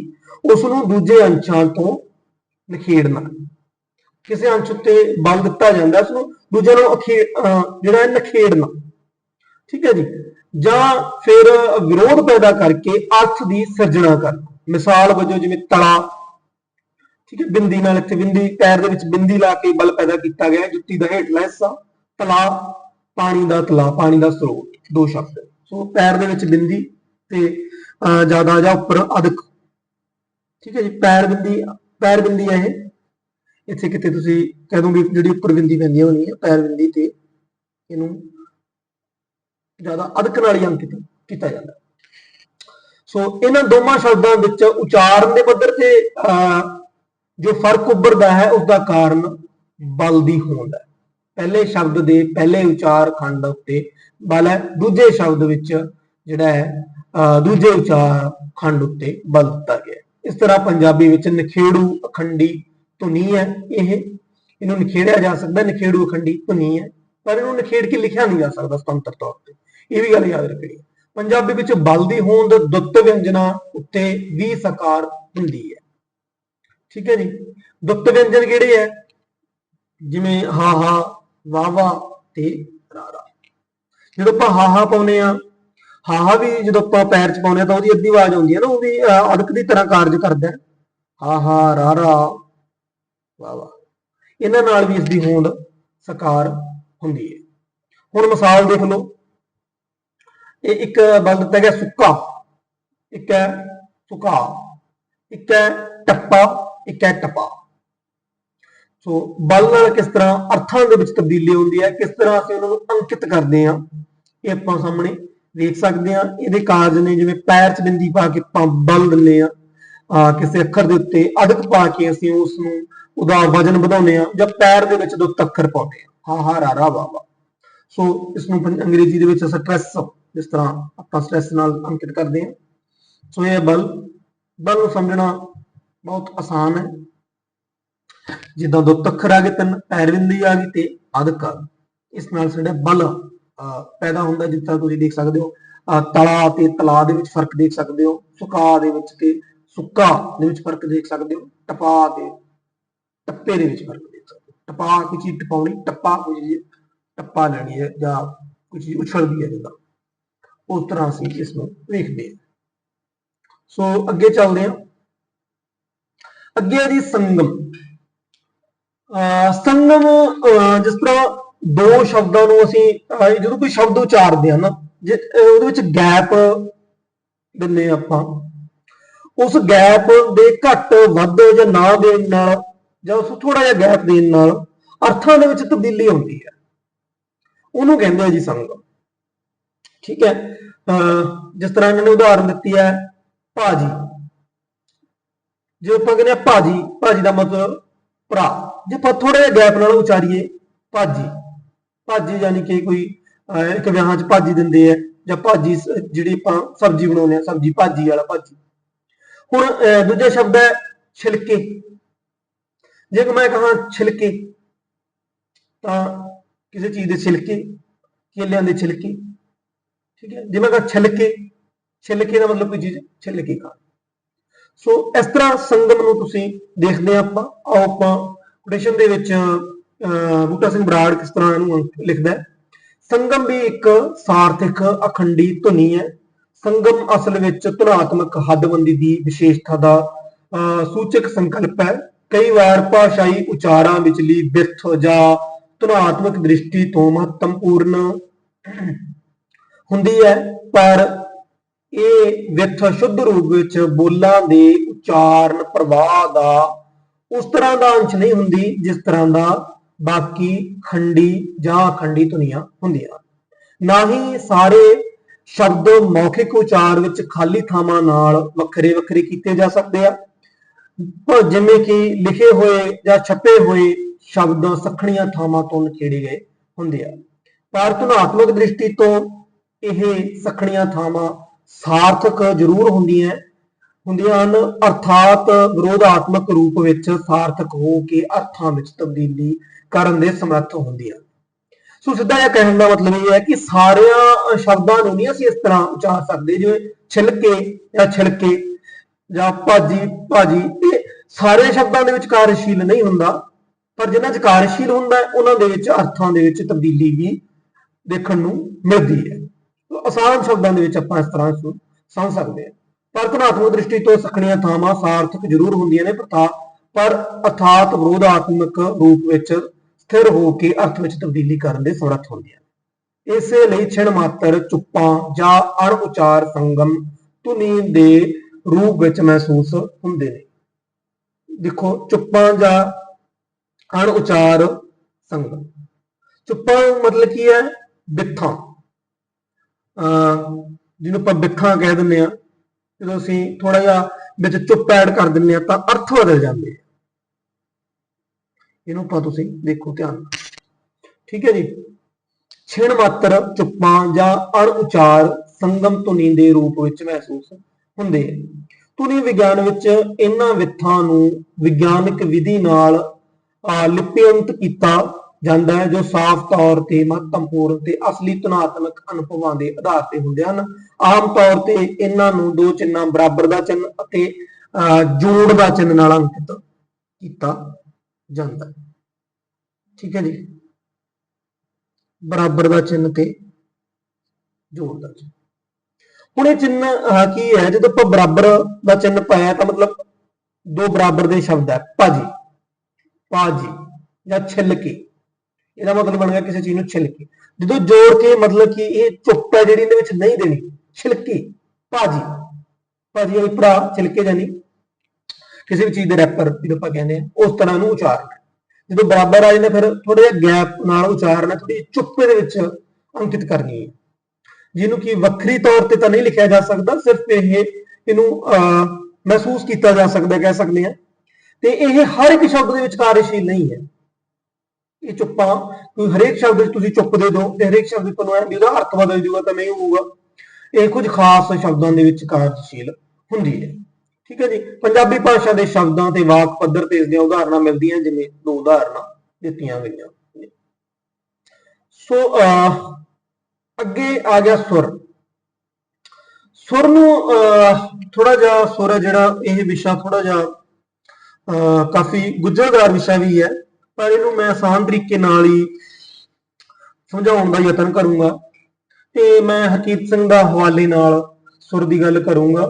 ਉਸ ਨੂੰ ਦੂਜੇ ਅੰਸ਼ਾਂ ਤੋਂ ਨਿਖੇੜਨਾ। ਕਿਸੇ ਅੰਸ਼ ਉੱਤੇ ਬਲ ਦਿੱਤਾ ਜਾਂਦਾ ਉਸ ਨੂੰ ਦੂਜੇ ਨੂੰ ਜਿਹੜਾ ਹੈ ਨਿਖੇੜਨਾ। ਠੀਕ ਹੈ ਜੀ? ਜਾਂ ਫਿਰ ਵਿਰੋਧ ਪੈਦਾ ਕਰਕੇ ਅਰਥ ਦੀ ਸਿਰਜਣਾ ਕਰਨਾ ਮਿਸਾਲ ਵਜੋਂ ਜਿਵੇਂ ਤਲਾ, ਠੀਕ ਹੈ, ਬਿੰਦੀ ਨਾਲ ਇੱਥੇ ਬਿੰਦੀ, ਪੈਰ ਦੇ ਵਿੱਚ ਬਿੰਦੀ ਲਾ ਕੇ ਬਲ ਪੈਦਾ ਕੀਤਾ ਗਿਆ, ਜੁੱਤੀ ਦਾ ਹੇਠਲਾ ਹਿੱਸਾ, ਤਲਾ ਪਾਣੀ ਦਾ ਤਲਾ ਪਾਣੀ ਦਾ ਸਰੋਤ ਦੋ ਸ਼ਬਦ। ਸੋ ਪੈਰ ਦੇ ਵਿੱਚ ਬਿੰਦੀ ਤੇ ਅਹ, ਜ਼ਿਆਦਾ ਜਾਂ ਉੱਪਰ ਅਧਿਕ ਠੀਕ ਹੈ ਜੀ ਪੈਰ ਬਿੰਦੀ ਪੈਰ ਬਿੰਦੀ ਹੈ ਇਹ। ਇੱਥੇ ਕਿਤੇ ਤੁਸੀਂ ਕਹਿ ਦੋ ਵੀ ਜਿਹੜੀ ਉੱਪਰ ਬਿੰਦੀ ਪੈਂਦੀ ਹੋਣੀ ਹੈ। ਪੈਰ ਬਿੰਦੀ ਤੇ ਇਹਨੂੰ ਜ਼ਿਆਦਾ ਅਧਿਕ ਨਾਲ ਹੀ ਅੰਕਿਤ ਕੀਤਾ ਜਾਂਦਾ। ਸੋ ਇਹਨਾਂ ਦੋਵਾਂ ਸ਼ਬਦਾਂ ਵਿੱਚ ਉਚਾਰਨ ਦੇ ਪੱਧਰ ਤੇ ਅਹ, ਜੋ ਫ਼ਰਕ ਉੱਭਰਦਾ ਹੈ ਉਸ ਦਾ ਕਾਰਨ ਬਲ ਦੀ ਹੋਂਦ ਹੈ। ਪਹਿਲੇ ਸ਼ਬਦ ਦੇ ਪਹਿਲੇ ਉਚਾਰ ਖੰਡ ਉੱਤੇ, ਬਲ ਹੈ, ਦੂਜੇ ਸ਼ਬਦ ਵਿੱਚ ਜਿਹੜਾ ਹੈ ਦੂਜੇ ਉਚਾਰ ਖੰਡ ਉੱਤੇ ਬਲ ਦਿੱਤਾ ਗਿਆ ਇਸ ਤਰ੍ਹਾਂ ਪੰਜਾਬੀ ਵਿੱਚ ਨਖੇੜੂ ਅਖੰਡੀ ਧੁਨੀ ਹੈ ਇਹ। ਇਹਨੂੰ ਨਿਖੇੜਿਆ ਜਾ ਸਕਦਾ ਨਖੇੜੂ ਅਖੰਡੀ ਧੁਨੀ ਹੈ, ਪਰ ਇਹਨੂੰ ਨਿਖੇੜ ਕੇ ਲਿਖਿਆ ਨਹੀਂ ਜਾ ਸਕਦਾ ਸੁਤੰਤਰ ਤੌਰ ਤੇ। ਇਹ ਵੀ ਗੱਲ ਯਾਦ ਰੱਖਣੀ ਪੰਜਾਬੀ ਵਿੱਚ ਬਲ ਦੀ ਹੋਂਦ ਦੁੱਤ ਵਿਅੰਜਨਾਂ ਉੱਤੇ ਵੀ ਸਕਾਰ ਹੁੰਦੀ ਹੈ। ਠੀਕ ਹੈ ਜੀ? ਦੁੱਤ ਵਿਅੰਜਨ ਕਿਹੜੇ ਹੈ? ਜਿਵੇਂ ਹਾ ਹਾ ਵਾ ਤੇ ਰਾ ਜਦੋਂ ਆਪਾਂ ਹਾਹਾ ਹਾ ਪਾਉਨੇ ਆ ਹਾ ਵੀ ਜਦੋਂ ਆਪਾਂ ਪੈਰ ਚ ਪਾਉਨੇ ਆ ਤਾਂ ਉਹਦੀ ਅੱਧੀ ਆਵਾਜ਼ ਆਉਂਦੀ ਹੈ ਨਾ ਉਹ ਵੀ ਅਹ, ਅਦਕ ਦੀ ਤਰ੍ਹਾਂ ਕਾਰਜ ਕਰਦਾ ਹੈ। ਹਾ ਹਾ ਰਾ ਇਹਨਾਂ ਨਾਲ ਵੀ ਇਸ ਦੀ ਹੋਂਦ ਸਕਾਰ ਹੁੰਦੀ ਹੈ। ਹੁਣ ਮਿਸਾਲ ਦੇਖ ਲਓ। ਇਹ ਇੱਕ ਬਲ ਦਿੱਤਾ ਗਿਆ ਸੁੱਕਾ। ਇੱਕ ਹੈ ਸੁਕਾ। ਇੱਕ ਹੈ ਟੱਪਾ। ਇੱਕ ਹੈ ਟਪਾ। ਸੋ ਬਲ ਨਾਲ ਕਿਸ ਤਰ੍ਹਾਂ ਅਰਥਾਂ ਦੇ ਵਿੱਚ ਤਬਦੀਲੀ ਹੁੰਦੀ ਹੈ, ਕਿਸ ਤਰ੍ਹਾਂ ਅਸੀਂ ਉਹਨਾਂ ਨੂੰ ਅੰਕਿਤ ਕਰਦੇ ਹਾਂ, ਇਹ ਆਪਾਂ ਸਾਹਮਣੇ ਵੇਖ ਸਕਦੇ ਹਾਂ। ਇਹਦੇ ਕਾਰਜ ਨੇ ਜਿਵੇਂ ਪੈਰ 'ਚ ਬਿੰਦੀ ਪਾ ਕੇ ਆਪਾਂ ਬਲ ਦਿੰਦੇ ਆ ਕਿਸੇ ਅੱਖਰ ਦੇ ਉੱਤੇ ਅਦਕ ਪਾ ਕੇ ਅਸੀਂ ਉਸ ਨੂੰ ਉਹਦਾ ਵਜਨ ਵਧਾਉਂਦੇ ਆ ਜਾਂ ਪੈਰ ਦੇ ਵਿੱਚ ਦੋ ਤੱਕਰ ਪਾਉਂਦੇ ਆ ਹਾ ਹਾ, ਰਾ ਰਾ, ਵਾ ਵਾ। ਸੋ ਇਸ ਨੂੰ ਅੰਗਰੇਜ਼ੀ ਦੇ ਵਿੱਚ ਸਟ੍ਰੈਸ ਜਿਸ ਤਰ੍ਹਾਂ ਆਪਾਂ ਸਟ੍ਰੈਸ ਨਾਲ ਅੰਕਿਤ ਕਰਦੇ ਹਾਂ। ਸੋ ਇਹ ਬਲ ਬਲ ਨੂੰ ਸਮਝਣਾ ਬਹੁਤ ਆਸਾਨ ਹੈ। ਜਿੱਦਾਂ ਦੋ ਤੱਖਰ ਆ ਗਏ ਤਿੰਨ ਪੈਰਵਿੰਦੀ ਆ ਗਈ ਤੇ ਅਧਿਕ ਆ ਗਈ। ਇਸ ਨਾਲ ਸਾਡਾ ਬਲ ਪੈਦਾ ਹੁੰਦਾ ਜਿਸ ਤਰ੍ਹਾਂ ਤੁਸੀਂ ਦੇਖ ਸਕਦੇ ਹੋ। ਤਲਾ ਤੇ ਤਲਾ ਦੇ ਵਿੱਚ ਫ਼ਰਕ ਦੇਖ ਸਕਦੇ ਹੋ। ਸੁਕਾ ਦੇ ਵਿੱਚ ਤੇ ਸੁੱਕਾ ਦੇ ਵਿੱਚ ਫ਼ਰਕ ਦੇਖ ਸਕਦੇ ਹੋ। ਟਪਾ ਤੇ ਟੱਪੇ ਦੇ ਵਿੱਚ ਫ਼ਰਕ ਦੇਖ ਸਕਦੇ ਹੋ। ਟਪਾ ਕੋਈ ਚੀਜ਼ ਟਪਾਉਣੀ, ਟੱਪਾ ਕੋਈ ਚੀਜ਼ ਟੱਪਾ ਲੈਣੀ ਹੈ ਜਾਂ ਕੋਈ ਚੀਜ਼ ਉਛਲਦੀ ਹੈ ਜਿੱਦਾਂ। ਉਸ ਤਰ੍ਹਾਂ ਅਸੀਂ ਇਸ ਨੂੰ ਵੇਖਦੇ ਹਾਂ। ਸੋ ਅੱਗੇ ਚੱਲਦੇ ਹਾਂ। ਅੱਗੇ ਦੀ ਸੰਗਮ। ਸੰਗਮ, ਅਹ ਜਿਸ ਤਰ੍ਹਾਂ ਦੋ ਸ਼ਬਦਾਂ ਨੂੰ ਅਸੀਂ ਜਦੋਂ ਕੋਈ ਸ਼ਬਦ ਉਚਾਰਦੇ ਹਾਂ ਨਾ, ਜੇ ਉਹਦੇ ਵਿੱਚ ਗੈਪ ਦਿੰਨੇ ਹਾਂ ਆਪਾਂ, ਉਸ ਗੈਪ ਦੇ ਘੱਟ, ਵੱਧ ਜਾਂ ਨਾ ਦੇਣ ਨਾਲ, ਜਾਂ ਉਸ ਥੋੜਾ ਜਿਹਾ ਗੈਪ ਦੇਣ ਨਾਲ ਅਰਥਾਂ ਦੇ ਵਿੱਚ ਤਬਦੀਲੀ ਆਉਂਦੀ ਹੈ। ਉਹਨੂੰ ਕਹਿੰਦੇ ਆ ਜੀ ਸੰਗਮ। ਠੀਕ ਹੈ? ਅਹ ਜਿਸ ਤਰ੍ਹਾਂ ਇਹਨਾਂ ਨੇ ਉਦਾਹਰਨ ਦਿੱਤੀ ਹੈ, ਭਾਜੀ। ਜੇ ਆਪਾਂ ਕਹਿੰਦੇ ਆ ਭਾਜੀ ਭਾਜੀ ਦਾ ਮਤਲਬ ਭਰਾ। ਜੇ ਆਪਾਂ ਥੋੜੇ ਜਿਹਾ ਗੈਪ ਨਾਲ ਉਚਾਰੀਏ ਭਾਜੀ। ਭਾਜੀ ਯਾਨੀ ਕਿ ਕੋਈ ਅਹ, ਇੱਕ ਵਿਆਹਾਂ 'ਚ ਭਾਜੀ ਦਿੰਦੇ ਆ ਜਾਂ ਭਾਜੀ ਜਿਹੜੀ ਆਪਾਂ ਸਬਜ਼ੀ ਬਣਾਉਂਦੇ ਆ ਸਬਜ਼ੀ ਭਾਜੀ ਵਾਲਾ ਭਾਜੀ। ਹੁਣ ਅਹ, ਦੂਜਾ ਸ਼ਬਦ ਹੈ ਛਿਲਕੇ। ਜੇ ਕਿ ਮੈਂ ਕਹਾਂ ਛਿਲਕੇ ਤਾਂ ਕਿਸੇ ਚੀਜ਼ ਦੇ ਛਿਲਕੇ ਕੇਲਿਆਂ ਦੇ ਛਿਲਕੇ ਠੀਕ ਹੈ? ਜੇ ਮੈਂ ਕਹਾਂ ਛਿਲਕੇ ਛਿਲਕੇ ਦਾ ਮਤਲਬ ਕੋਈ ਚੀਜ਼ ਛਿਲਕੇ ਖਾ ਸੋ ਇਸ ਤਰ੍ਹਾਂ ਸੰਗਮ ਨੂੰ ਤੁਸੀਂ ਦੇਖਦੇ ਆ ਆਪਾਂ। ਆਓ ਆਪਾਂ ਕੋਟੇਸ਼ਨ ਦੇ ਵਿੱਚ ਬੂਟਾ ਸਿੰਘ ਬਰਾੜ ਕਿਸ ਤਰ੍ਹਾਂ ਇਹਨੂੰ ਲਿਖਦਾ ਹੈ। ਸੰਗਮ ਵੀ ਇੱਕ ਸਾਰਥਿਕ ਅਖੰਡੀ ਧੁਨੀ ਹੈ। ਸੰਗਮ ਅਸਲ ਵਿੱਚ ਧੁਨਾਤਮਕ ਹੱਦਬੰਦੀ ਦੀ ਵਿਸ਼ੇਸ਼ਤਾ ਦਾ ਅਹ, ਸੂਚਕ ਸੰਕਲਪ ਹੈ। ਕਈ ਵਾਰ ਭਾਸ਼ਾਈ ਉਚਾਰਾਂ ਵਿਚਲੀ ਵਿਰਥ ਜਾਂ ਧੁਨਾਤਮਕ ਦ੍ਰਿਸ਼ਟੀ ਤੋਂ ਮਹੱਤਵਪੂਰਨ ਹੁੰਦੀ ਹੈ। ਪਰ ਇਹ ਵਿਥ ਸ਼ੁੱਧ ਰੂਪ ਵਿੱਚ ਬੋਲਾਂ ਦੇ ਉਚਾਰਨ, ਪ੍ਰਵਾਹ ਦਾ ਉਸ ਤਰ੍ਹਾਂ ਦਾ ਅੰਸ਼ ਨਹੀਂ ਹੁੰਦੀ ਜਿਸ ਤਰ੍ਹਾਂ ਦਾ ਬਾਕੀ ਖੰਡੀ ਜਾਂ ਖੰਡੀ ਧੁਨੀਆਂ ਹੁੰਦੀਆਂ। ਨਾ ਹੀ ਸਾਰੇ ਸ਼ਬਦ ਮੌਖਿਕ ਉਚਾਰ ਵਿੱਚ ਖਾਲੀ ਥਾਵਾਂ ਨਾਲ ਵੱਖਰੇ ਵੱਖਰੇ ਕੀਤੇ ਜਾ ਸਕਦੇ ਆ। ਪਰ ਜਿਵੇਂ ਕਿ ਲਿਖੇ ਹੋਏ ਜਾਂ ਛਪੇ ਹੋਏ ਸ਼ਬਦ ਸਖਣੀਆਂ ਥਾਵਾਂ ਤੋਂ ਨਿਖੇੜੇ ਗਏ ਹੁੰਦੇ ਆ। ਪਰ ਧੁਨਾਤਮਕ ਦ੍ਰਿਸ਼ਟੀ ਤੋਂ ਇਹ ਸਖਣੀਆਂ ਥਾਵਾਂ ਸਾਰਥਕ ਜ਼ਰੂਰ ਹੁੰਦੀਆਂ ਹੁੰਦੀਆਂ ਹਨ, ਅਰਥਾਤ ਵਿਰੋਧਾਤਮਕ ਰੂਪ ਵਿੱਚ ਸਾਰਥਕ ਹੋ ਕੇ ਅਰਥਾਂ ਵਿੱਚ ਤਬਦੀਲੀ ਕਰਨ ਦੇ ਸਮਰੱਥ ਹੁੰਦੀਆਂ। ਸੋ ਸਿੱਧਾ ਇਹ ਕਹਿਣ ਦਾ ਮਤਲਬ ਇਹ ਹੈ ਕਿ ਸਾਰਿਆਂ ਸ਼ਬਦਾਂ ਨੂੰ ਨਹੀਂ ਅਸੀਂ ਇਸ ਤਰ੍ਹਾਂ ਉਚਾਰ ਸਕਦੇ, ਜਿਵੇਂ ਛਿਲਕੇ ਜਾਂ ਛਿਲਕੇ ਜਾਂ ਭਾਜੀ ਭਾਜੀ, ਇਹ ਸਾਰੇ ਸ਼ਬਦਾਂ ਦੇ ਵਿੱਚ ਕਾਰਜਸ਼ੀਲ ਨਹੀਂ ਹੁੰਦਾ, ਪਰ ਜਿਨ੍ਹਾਂ 'ਚ ਕਾਰਜਸ਼ੀਲ ਹੁੰਦਾ ਉਹਨਾਂ ਦੇ ਵਿੱਚ ਅਰਥਾਂ ਦੇ ਵਿੱਚ ਤਬਦੀਲੀ ਵੀ ਦੇਖਣ ਨੂੰ ਮਿਲਦੀ ਹੈ। ਆਸਾਨ ਸ਼ਬਦਾਂ ਦੇ ਵਿੱਚ ਆਪਾਂ ਇਸ ਤਰ੍ਹਾਂ ਇਸ ਨੂੰ ਸਮਝ ਸਕਦੇ ਹਾਂ। ਪਰ ਧਨਾਤਮਕ ਦ੍ਰਿਸ਼ਟੀ ਤੋਂ ਸਖਣੀਆਂ ਥਾਵਾਂ ਸਾਰਥਕ ਜ਼ਰੂਰ ਹੁੰਦੀਆਂ ਨੇ ਪਰ ਪਰ ਅਰਥਾਤ ਵਿਰੋਧਾਤਮਕ ਰੂਪ ਵਿੱਚ ਸਥਿਰ ਹੋ ਕੇ ਅਰਥ ਵਿੱਚ ਤਬਦੀਲੀ ਕਰਨ ਦੇ ਸਮਰੱਥ ਹੁੰਦੀਆਂ ਨੇ। ਇਸੇ ਲਈ ਛਿਣ ਮਾਤਰ, ਚੁੱਪਾਂ ਜਾਂ ਅਣ ਉਚਾਰ ਸੰਗਮ ਧੁਨੀ ਦੇ ਰੂਪ ਵਿੱਚ ਮਹਿਸੂਸ ਹੁੰਦੇ ਨੇ। ਦੇਖੋ, ਚੁੱਪਾਂ ਜਾਂ ਅਣ ਉਚਾਰ ਸੰਗਮ। ਚੁੱਪਾਂ ਮਤਲਬ ਕੀ ਹੈ? ਬਿੱਥਾਂ। ਜਿਹਨੂੰ ਆਪਾਂ ਬਿੱਥਾਂ ਕਹਿ ਦਿੰਦੇ ਆ ਜਦੋਂ ਅਸੀਂ ਥੋੜਾ ਜਿਹਾ ਵਿੱਚ ਚੁੱਪ ਐਡ ਕਰ ਦਿੰਦੇ ਆ ਤਾਂ ਅਰਥ ਬਦਲ ਜਾਂਦੇ ਆ। ਇਹਨੂੰ ਆਪਾਂ ਤੁਸੀਂ ਦੇਖੋ ਧਿਆਨ ਨਾਲ। ਠੀਕ ਹੈ ਜੀ? ਛਿਣ ਮਾਤਰ ਚੁੱਪਾਂ ਜਾਂ ਅਣ ਉਚਾਰ ਸੰਗਮ ਧੁਨੀ ਦੇ ਰੂਪ ਵਿੱਚ ਮਹਿਸੂਸ ਹੁੰਦੇ ਹਨ ਧੁਨੀ ਵਿਗਿਆਨ ਵਿੱਚ ਇਹਨਾਂ ਵਿਥਾਂ ਨੂੰ ਵਿਗਿਆਨਕ ਵਿਧੀ ਨਾਲ ਅਹ, ਲਿਪਿਅੰਤ ਕੀਤਾ ਜਾਂਦਾ ਹੈ ਜੋ ਸਾਫ਼ ਤੌਰ ਤੇ ਮਹੱਤਵਪੂਰਨ ਤੇ ਅਸਲੀ ਧਨਾਤਮਕ ਅਨੁਭਵਾਂ ਦੇ ਆਧਾਰ ਤੇ ਹੁੰਦੇ ਹਨ। ਆਮ ਤੌਰ ਤੇ ਇਹਨਾਂ ਨੂੰ ਦੋ ਚਿੰਨਾਂ ਬਰਾਬਰ ਦਾ ਚਿੰਨ ਅਤੇ ਅਹ, ਜੋੜ ਦਾ ਚਿੰਨ ਨਾਲ ਅੰਕਿਤ ਕੀਤਾ ਜਾਂਦਾ ਹੈ। ਠੀਕ ਹੈ ਜੀ? ਬਰਾਬਰ ਦਾ ਚਿੰਨ ਤੇ ਜੋੜ ਦਾ ਚਿੰਨ ਹੁਣ ਇਹ ਚਿੰਨ ਕੀ ਹੈ? ਜਦੋਂ ਆਪਾਂ ਬਰਾਬਰ ਦਾ ਚਿੰਨ ਪਾਇਆ ਤਾਂ ਮਤਲਬ ਦੋ ਬਰਾਬਰ ਦੇ ਸ਼ਬਦ ਹੈ ਭਾਜੀ ਭਾਜੀ ਜਾਂ ਛਿੱਲ ਕੇ। ਇਹਦਾ ਮਤਲਬ ਬਣ ਗਿਆ ਕਿਸੇ ਚੀਜ਼ ਨੂੰ ਛਿੱਲ ਜਦੋਂ ਜੋੜ ਕੇ ਮਤਲਬ ਕਿ ਇਹ ਚੁੱਪ ਹੈ ਜਿਹੜੀ ਇਹਦੇ ਵਿੱਚ ਨਹੀਂ ਦੇਣੀ ਛਿਲਕੇ ਭਾਜੀ ਭਾਜੀ ਵਾਲੀ ਭਰਾ ਛਿਲਕੇ ਜਾਨੀ। ਕਿਸੇ ਵੀ ਚੀਜ਼ ਦੇ ਰੈਪਰ ਜਿਹਨੂੰ ਆਪਾਂ ਕਹਿੰਦੇ ਆ ਉਸ ਤਰ੍ਹਾਂ ਨੂੰ ਉਚਾਰਨਾ ਜਦੋਂ ਬਰਾਬਰ ਆ ਜਾਂਦੇ ਫਿਰ ਥੋੜਾ ਜਿਹਾ ਗੈਪ ਨਾਲ ਉਚਾਰਨਾ ਥੋੜੀ ਚੁੱਪੇ ਦੇ ਵਿੱਚ ਅੰਕਿਤ ਕਰਨੀ ਹੈ। ਜਿਹਨੂੰ ਕਿ ਵੱਖਰੀ ਤੌਰ ਤੇ ਤਾਂ ਨਹੀਂ ਲਿਖਿਆ ਜਾ ਸਕਦਾ ਸਿਰਫ ਇਹ ਇਹਨੂੰ ਅਹ, ਮਹਿਸੂਸ ਕੀਤਾ ਜਾ ਸਕਦਾ ਕਹਿ ਸਕਦੇ ਆ ਤੇ ਇਹ ਹਰ ਇੱਕ ਸ਼ਬਦ ਦੇ ਵਿੱਚ ਕਾਰਜਸ਼ੀਲ ਨਹੀਂ ਹੈ। ਇਹ ਚੁੱਪਾਂ ਕੋਈ ਹਰੇਕ ਸ਼ਬਦ ਵਿੱਚ ਤੁਸੀਂ ਚੁੱਪ ਦੇ ਦਿਓ ਤੇ ਹਰੇਕ ਸ਼ਬਦ ਤੁਹਾਨੂੰ ਐਂ ਵੀ ਉਹਦਾ ਅਰਥ ਬਦਲ ਜੂਗਾ ਤਾਂ ਨਹੀਂ ਹੋਊਗਾ। ਇਹ ਕੁਝ ਖਾਸ ਸ਼ਬਦਾਂ ਦੇ ਵਿੱਚ ਕਾਰਜਸ਼ੀਲ ਹੁੰਦੀ ਹੈ। ਠੀਕ ਹੈ ਜੀ? ਪੰਜਾਬੀ ਭਾਸ਼ਾ ਦੇ ਸ਼ਬਦਾਂ ਤੇ ਵਾਕ ਪੱਧਰ ਤੇ ਇਸ ਦੀਆਂ ਉਦਾਹਰਨਾਂ ਮਿਲਦੀਆਂ ਜਿਵੇਂ ਦੋ ਉਦਾਹਰਨਾਂ ਦਿੱਤੀਆਂ ਗਈਆਂ। ਸੋ ਅਹ, ਅੱਗੇ ਆ ਗਿਆ ਸੁਰ। ਸੁਰ ਨੂੰ ਥੋੜਾ ਜਿਹਾ ਸੁਰ ਹੈ ਜਿਹੜਾ ਇਹ ਵਿਸ਼ਾ ਥੋੜਾ ਜਿਹਾ ਅਹ, ਕਾਫੀ ਗੁੰਝਲਦਾਰ ਵਿਸ਼ਾ ਵੀ ਹੈ। ਪਰ ਇਹਨੂੰ ਮੈਂ ਆਸਾਨ ਤਰੀਕੇ ਨਾਲ ਹੀ ਸਮਝਾਉਣ ਦਾ ਯਤਨ ਕਰੂੰਗਾ ਤੇ ਮੈਂ ਹਰਕੀਤ ਸਿੰਘ ਦਾ ਹਵਾਲੇ ਨਾਲ ਸੁਰ ਦੀ ਗੱਲ ਕਰੂੰਗਾ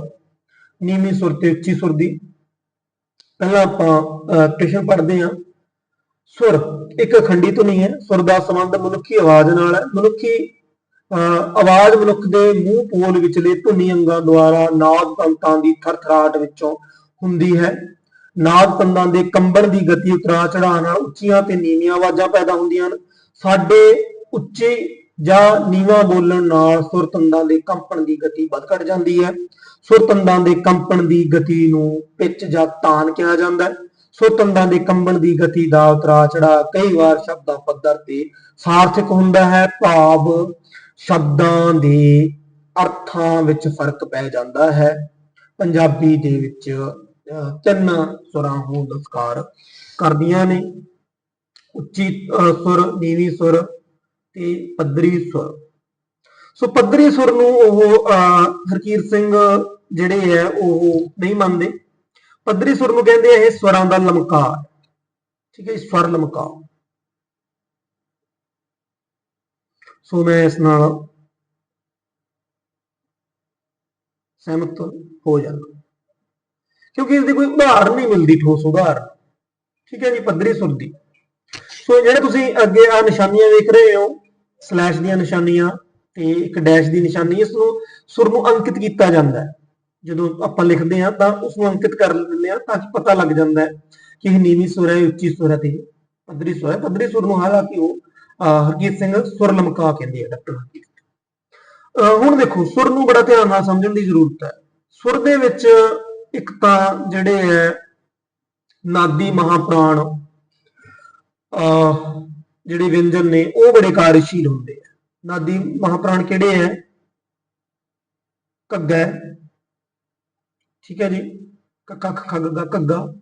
ਨੀਵੀਂ ਸੁਰ ਤੇ ਉੱਚੀ ਸੁਰ ਦੀ। ਪਹਿਲਾਂ ਆਪਾਂ ਕ੍ਰਿਸ਼ਨ ਪੜ੍ਹਦੇ ਹਾਂ। ਸੁਰ ਇੱਕ ਅਖੰਡੀ ਧੁਨੀ ਹੈ ਸੁਰ ਦਾ ਸੰਬੰਧ ਮਨੁੱਖੀ ਆਵਾਜ਼ ਨਾਲ ਹੈ। ਮਨੁੱਖੀ ਅਹ, ਆਵਾਜ਼ ਮਨੁੱਖ ਦੇ ਮੂੰਹ ਪੋਲ ਵਿਚਲੇ ਧੁਨੀ ਅੰਗਾਂ ਦੁਆਰਾ ਨਾਦ ਤੰਤਾਂ ਦੀ ਥਰਥਰਾਟ ਵਿੱਚੋਂ ਹੁੰਦੀ ਹੈ। ਨਾਦ ਪੰਦਾਂ ਦੇ ਕੰਬਣ ਦੀ ਗਤੀ ਉਤਰਾ ਚੜਾਅ ਨਾਲ ਉੱਚੀਆਂ ਤੇ ਨੀਵੀਆਂ ਆਵਾਜ਼ਾਂ ਪੈਦਾ ਹੁੰਦੀਆਂ ਹਨ। ਸਾਡੇ ਉੱਚੇ ਜਾਂ ਨੀਵਾਂ ਬੋਲਣ ਨਾਲ ਸੁਰ ਤੰਦਾਂ ਦੇ ਕੰਪਣ ਦੀ ਗਤੀ ਵੱਧ ਘਟ ਜਾਂਦੀ ਹੈ। ਸੁਰ ਤੰਦਾਂ ਦੇ ਕੰਪਣ ਦੀ ਗਤੀ ਨੂੰ ਪਿੱਚ ਜਾਂ ਤਾਨ ਕਿਹਾ ਜਾਂਦਾ ਹੈ। ਸੁਰ ਤੰਦਾਂ ਦੇ ਕੰਬਣ ਦੀ ਗਤੀ ਦਾ ਉਤਰਾ ਚੜਾ ਕਈ ਵਾਰ ਸ਼ਬਦਾਂ, ਪੱਧਰ ਤੇ ਸਾਰਥਕ ਹੁੰਦਾ ਹੈ। ਭਾਵ ਸ਼ਬਦਾਂ ਦੇ ਅਰਥਾਂ ਵਿੱਚ ਫ਼ਰਕ ਪੈ ਜਾਂਦਾ ਹੈ। ਪੰਜਾਬੀ ਦੇ ਵਿੱਚ ਤਿੰਨ ਸੁਰਾਂ ਹੋਂਦ ਦਸਕਾਰ ਕਰਦੀਆਂ ਨੇ। ਉੱਚੀ ਸੁਰ, ਨੀਵੀਂ ਸੁਰ ਤੇ ਪੱਧਰੀ ਸੁਰ। ਸੋ ਪੱਧਰੀ ਸੁਰ ਨੂੰ ਉਹ ਹਰਕੀਰ ਸਿੰਘ ਜਿਹੜੇ ਹੈ, ਉਹ ਨਹੀਂ ਮੰਨਦੇ। ਪੱਧਰੀ ਸੁਰ ਨੂੰ ਕਹਿੰਦੇ ਆ ਇਹ ਸਵਰਾਂ ਦਾ ਲਮਕਾ ਠੀਕ ਹੈ ਸਵਰ ਲਮਕਾ ਸੋ ਮੈਂ ਇਸ ਨਾਲ ਸਹਿਮਤ ਹੋ ਜਾਂਦਾ। ਕਿਉਂਕਿ ਇਸ ਦੀ ਕੋਈ ਉਦਾਹਰਨ ਨਹੀਂ ਮਿਲਦੀ ਠੋਸ ਉਦਾਹਰਨ ਠੀਕ ਹੈ ਜੀ ਪੱਧਰੀ ਸੁਰ ਦੀ ਸੋ ਜਿਹੜੇ ਤੁਸੀਂ ਅੱਗੇ ਆ ਨਿਸ਼ਾਨੀਆਂ ਵੇਖ ਰਹੇ ਹੋ ਸਲੈਸ਼ ਦੀਆਂ ਨਿਸ਼ਾਨੀਆਂ ਤੇ ਇੱਕ ਡੈਸ਼ ਦੀ ਨਿਸ਼ਾਨੀ ਇਸ ਨੂੰ ਸੁਰ ਨੂੰ ਅੰਕਿਤ ਕੀਤਾ ਜਾਂਦਾ ਹੈ। ਜਦੋਂ ਆਪਾਂ ਲਿਖਦੇ ਹਾਂ ਤਾਂ ਉਸ ਨੂੰ ਅੰਕਿਤ ਕਰ ਲੈਂਦੇ ਹਾਂ ਤਾਂ ਕਿ ਪਤਾ ਲੱਗ ਜਾਂਦਾ ਹੈ ਕਿ ਇਹ ਨੀਵੀਂ ਸੁਰ ਹੈ ਉੱਚੀ ਸੁਰ ਹੈ ਤੇ ਪੱਧਰੀ ਸੁਰ ਹੈ। ਪੱਧਰੀ ਸੁਰ ਨੂੰ ਹਾਲਾਂਕਿ ਉਹ ਅਹ, ਹਰਜੀਤ ਸਿੰਘ ਸੁਰ ਲਮਕਾ ਕਹਿੰਦੇ ਆ ਡਾਕਟਰ ਹਰਜੀਤ ਅਹ, ਹੁਣ ਦੇਖੋ ਸੁਰ ਨੂੰ ਬੜਾ ਧਿਆਨ ਨਾਲ ਸਮਝਣ ਦੀ ਜ਼ਰੂਰਤ ਹੈ। ਸੁਰ ਦੇ ਵਿੱਚ ਇੱਕ ਤਾਂ ਜਿਹੜੇ ਹੈ, ਨਾਦੀ ਮਹਾਪ੍ਰਾਣ, ਅਹ, ਜਿਹੜੇ ਵਿਅੰਜਨ ਨੇ, ਉਹ ਬੜੇ ਕਾਰਜਸ਼ੀਲ ਹੁੰਦੇ ਆ। ਨਾਦੀ ਮਹਾਪ੍ਰਾਣ ਕਿਹੜੇ ਹੈ? ਕੱਗਾ ਠੀਕ ਹੈ ਜੀ। ਕੱਕਾ, ਖੱਖਾ, ਗੱਗਾ ਕੱਗਾ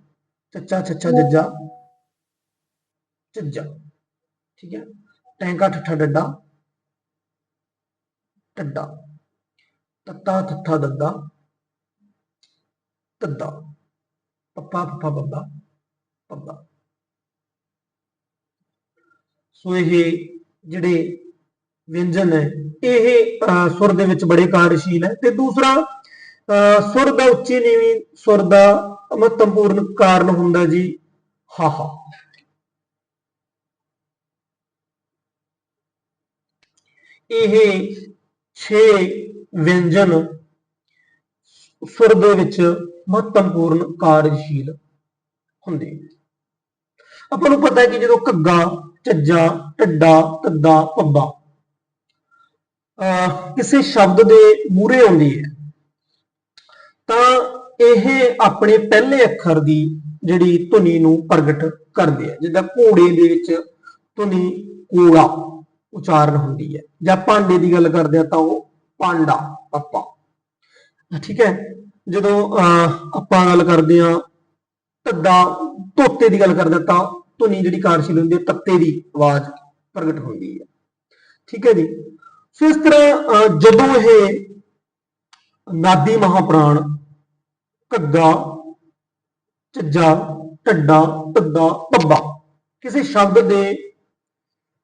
ਚੱਚਾ, ਛੱਛਾ, ਜੱਜਾ ਝੱਜਾ ਠੀਕ ਹੈ। ਟੈਂਕਾ, ਠੱਠਾ, ਡੱਡਾ, ਟੱਡਾ। ਤੱਤਾ, ਥੱਥਾ, ਦੱਦਾ। ਤੱਦਾ ਪੱਪਾ ਪੱਪਾ ਬੱਬਾ ਪੱਬਾ ਸੋ ਇਹ ਜਿਹੜੇ ਵਿਅੰਜਨ ਹੈ ਇਹ ਸੁਰ ਦੇ ਵਿੱਚ ਬੜੇ ਕਾਰਜਸ਼ੀਲ ਹੈ। ਤੇ ਦੂਸਰਾ ਸੁਰ ਦਾ ਉੱਚੀ ਨੀਵੀਂ, ਸੁਰ ਦਾ ਮਹੱਤਵਪੂਰਨ ਕਾਰਨ ਹੁੰਦਾ ਜੀ, ਹਾਹਾ। ਇਹ 6 ਵਿਅੰਜਨ ਸੁਰ ਦੇ ਵਿੱਚ ਮਹੱਤਵਪੂਰਨ ਕਾਰਜਸ਼ੀਲ ਹੁੰਦੇ ਆਪਾਂ ਨੂੰ ਪਤਾ ਹੈ ਕਿ ਜਦੋਂ ਘੱਗਾ ਝੱਜਾ ਢੱਡਾ ਤੱਦਾ ਪੱਬਾ ਕਿਸੇ ਸ਼ਬਦ ਦੇ ਮੂਹਰੇ ਆਉਂਦੀ ਹੈ, ਤਾਂ ਇਹ ਆਪਣੇ ਪਹਿਲੇ ਅੱਖਰ ਦੀ ਜਿਹੜੀ ਧੁਨੀ ਨੂੰ ਪ੍ਰਗਟ ਕਰਦੇ ਆ। ਜਿੱਦਾਂ ਘੋੜੇ ਦੇ ਵਿੱਚ ਧੁਨੀ ਕੋੜਾ ਉਚਾਰਨ ਹੁੰਦੀ ਹੈ ਜਾਂ ਭਾਂਡੇ ਦੀ ਗੱਲ ਕਰਦੇ ਆ ਤਾਂ ਉਹ ਪਾਂਡਾ ਪੱਪਾ। ਠੀਕ ਹੈ ਜਦੋਂ ਅਹ, ਆਪਾਂ ਗੱਲ ਕਰਦੇ ਆ ਧੱਦਾ ਧੋਤੇ ਦੀ ਗੱਲ ਕਰਦੇ ਤਾਂ ਧੁਨੀ ਜਿਹੜੀ ਕਾਰਸ਼ੀਲ ਹੁੰਦੀ ਹੈ ਤੱਤੇ ਦੀ ਆਵਾਜ਼ ਪ੍ਰਗਟ ਹੁੰਦੀ ਹੈ। ਠੀਕ ਹੈ ਜੀ? ਸੋ ਇਸ ਤਰ੍ਹਾਂ ਅਹ, ਜਦੋਂ ਇਹ ਨਾਦੀ ਮਹਾਪ੍ਰਾਣ ਘੱਗਾ ਝੱਜਾ ਢੱਡਾ ਧੱਦਾ ਪੱਬਾ ਕਿਸੇ ਸ਼ਬਦ ਦੇ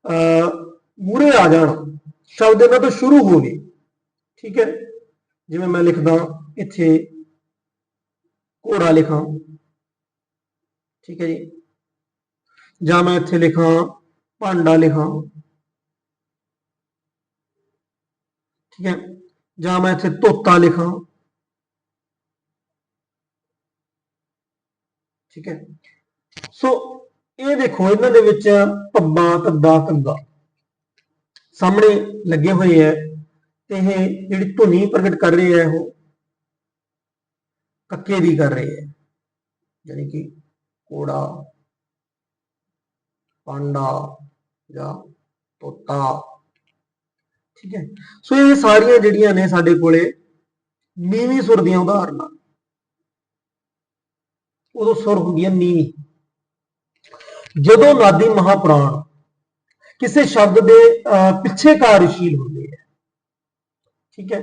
ਅਹ ਮੂਰੇ ਆ ਜਾਣ ਸ਼ਬਦ ਇਹਨਾਂ ਤੋਂ ਸ਼ੁਰੂ ਹੋਵੇ ਠੀਕ ਹੈ? ਜਿਵੇਂ ਮੈਂ ਲਿਖਦਾ ਇੱਥੇ ਘੋੜਾ ਲਿਖਾਂ। ਠੀਕ ਹੈ ਜੀ। ਜਾਂ ਮੈਂ ਇੱਥੇ ਲਿਖਾਂ, ਭਾਂਡਾ ਲਿਖਾਂ। ਠੀਕ ਹੈ। ਜਾਂ ਮੈਂ ਇੱਥੇ ਤੋਤਾ ਲਿਖਾਂ। ਠੀਕ ਹੈ। ਸੋ ਇਹ ਦੇਖੋ, ਇਹਨਾਂ ਦੇ ਵਿੱਚ ਪੱਬਾ ਤੱਦਾ ਕੱਗਾ ਸਾਹਮਣੇ ਲੱਗੇ ਹੋਏ ਹੈ ਤੇ ਇਹ ਜਿਹੜੀ ਧੁਨੀ ਪ੍ਰਗਟ ਕਰ ਰਹੀ ਹੈ ਉਹ ਕੱਕੇ ਦੀ ਕਰ ਰਹੇ ਹੈ। ਯਾਨੀ ਕਿ ਕੋੜਾ ਪਾਂਡਾ ਜਾਂ ਤੋਤਾ। ਠੀਕ ਹੈ। ਸੋ ਇਹ ਸਾਰੀਆਂ ਜਿਹੜੀਆਂ ਨੇ ਸਾਡੇ ਕੋਲੇ ਨੀਵੀਂ ਸੁਰ ਦੀਆਂ ਉਦਾਹਰਨਾਂ। ਉਦੋਂ ਸੁਰ ਹੁੰਦੀ ਹੈ ਨੀਵੀਂ। ਜਦੋਂ ਨਾਦੀ ਮਹਾਪ੍ਰਾਣ ਕਿਸੇ ਸ਼ਬਦ ਦੇ ਅਹ, ਪਿੱਛੇ ਕਾਰਜਸ਼ੀਲ ਹੁੰਦੇ ਹੈ। ਠੀਕ ਹੈ।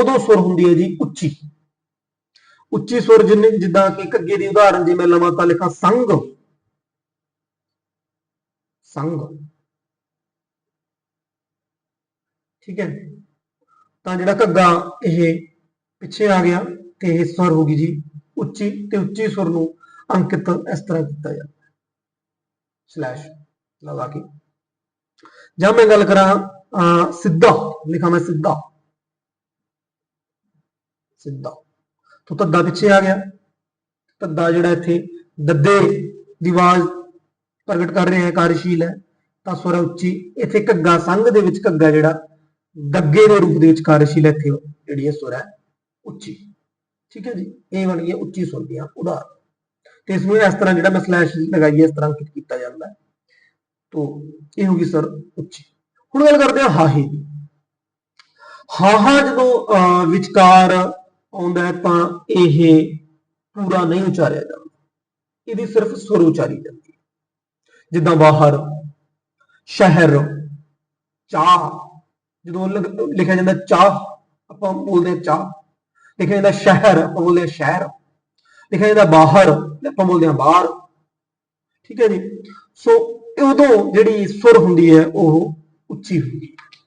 ਉਦੋਂ ਸੁਰ ਹੁੰਦੀ ਹੈ ਜੀ ਉੱਚੀ। ਉੱਚੀ ਸੁਰ ਜਿੰਨੇ ਜਿੱਦਾਂ ਕਿ ਘੱਗੇ ਦੀ ਉਦਾਹਰਨ ਜੇ ਮੈਂ ਲਵਾਂ ਤਾਂ ਲਿਖਾਂ ਸੰਗ। ਸੰਗ। ਠੀਕ ਹੈ? ਤਾਂ ਜਿਹੜਾ ਘੱਗਾ ਇਹ ਪਿੱਛੇ ਆ ਗਿਆ ਤੇ ਇਹ ਸੁਰ ਹੋ ਗਈ ਜੀ। ਉੱਚੀ ਤੇ ਉੱਚੀ ਸੁਰ ਨੂੰ ਅੰਕਿਤ ਇਸ ਤਰ੍ਹਾਂ ਕੀਤਾ ਜਾਂਦਾ ਸਲੈਸ਼ ਲਗਾ ਕੇ। ਜਾਂ ਮੈਂ ਗੱਲ ਕਰਾਂ ਅਹ, ਸਿੱਧਾ ਲਿਖਾਂ ਮੈਂ ਸਿੱਧਾ। ਸਿੱਧਾ। ਤੋਂ ਤੱਦਾ ਪਿੱਛੇ ਆ ਗਿਆ। ਧੱਦਾ ਜਿਹੜਾ ਇੱਥੇ ਦੱਦੇ ਦੀ ਆਵਾਜ਼ ਪ੍ਰਗਟ ਕਰ ਰਿਹਾ ਹੈ ਕਾਰਜਸ਼ੀਲ ਹੈ। ਤਾਂ ਸੁਰ ਉੱਚੀ ਇੱਥੇ ਘੱਗਾ ਸੰਘ ਦੇ ਵਿੱਚ ਘੱਗਾ ਜਿਹੜਾ ਗੱਗੇ ਦੇ ਰੂਪ ਦੇ ਵਿੱਚ ਕਾਰਜਸ਼ੀਲ ਹੈ ਇੱਥੇ ਜਿਹੜੀ ਇਹ ਸੁਰ ਹੈ ਉੱਚੀ। ਠੀਕ ਹੈ ਜੀ? ਇਹ ਬਣ ਗਿਆ ਉੱਚੀ ਸੁਰ ਦੀਆਂ ਉਦਾਹਰਨ ਤੇ ਇਸ ਨੂੰ ਇਸ ਤਰ੍ਹਾਂ ਜਿਹੜਾ ਮੈਂ ਸਲੈਸ਼ ਲਗਾਈ ਇਸ ਤਰ੍ਹਾਂ ਅੰਕਿਤ ਕੀਤਾ ਜਾਂਦਾ ਹੈ। ਤੋ ਇਹ ਹੋ ਗਈ ਸਰ ਉੱਚੀ। ਹੁਣ ਗੱਲ ਕਰਦੇ ਹਾਂ ਹਾਹੇ ਦੀ। ਹਾਹਾ ਜਦੋਂ ਅਹ, ਵਿਚਕਾਰ ਆਉਂਦਾ ਤਾਂ ਇਹ ਪੂਰਾ ਨਹੀਂ ਉਚਾਰਿਆ ਜਾਂਦਾ। ਇਹਦੀ ਸਿਰਫ ਸੁਰ ਉਚਾਰੀ ਜਾਂਦੀ ਹੈ। ਜਿੱਦਾਂ ਬਾਹਰ ਸ਼ਹਿਰ, ਚਾਹ, ਜਦੋਂ ਲਿਖ- ਲਿਖਿਆ ਜਾਂਦਾ ਚਾਹ, ਆਪਾਂ ਬੋਲਦੇ ਹਾਂ ਚਾਹ। ਲਿਖਿਆ ਜਾਂਦਾ ਸ਼ਹਿਰ, ਆਪਾਂ ਬੋਲਦੇ ਹਾਂ ਸ਼ਹਿਰ। ਲਿਖਿਆ ਜਾਂਦਾ ਬਾਹਰ, ਆਪਾਂ ਬੋਲਦੇ ਹਾਂ ਬਾਹਰ। ਠੀਕ ਹੈ ਜੀ? ਸੋ ਉਦੋਂ ਜਿਹੜੀ ਸੁਰ ਹੁੰਦੀ ਹੈ, ਉਹ ਉੱਚੀ ਹੁੰਦੀ ਹੈ।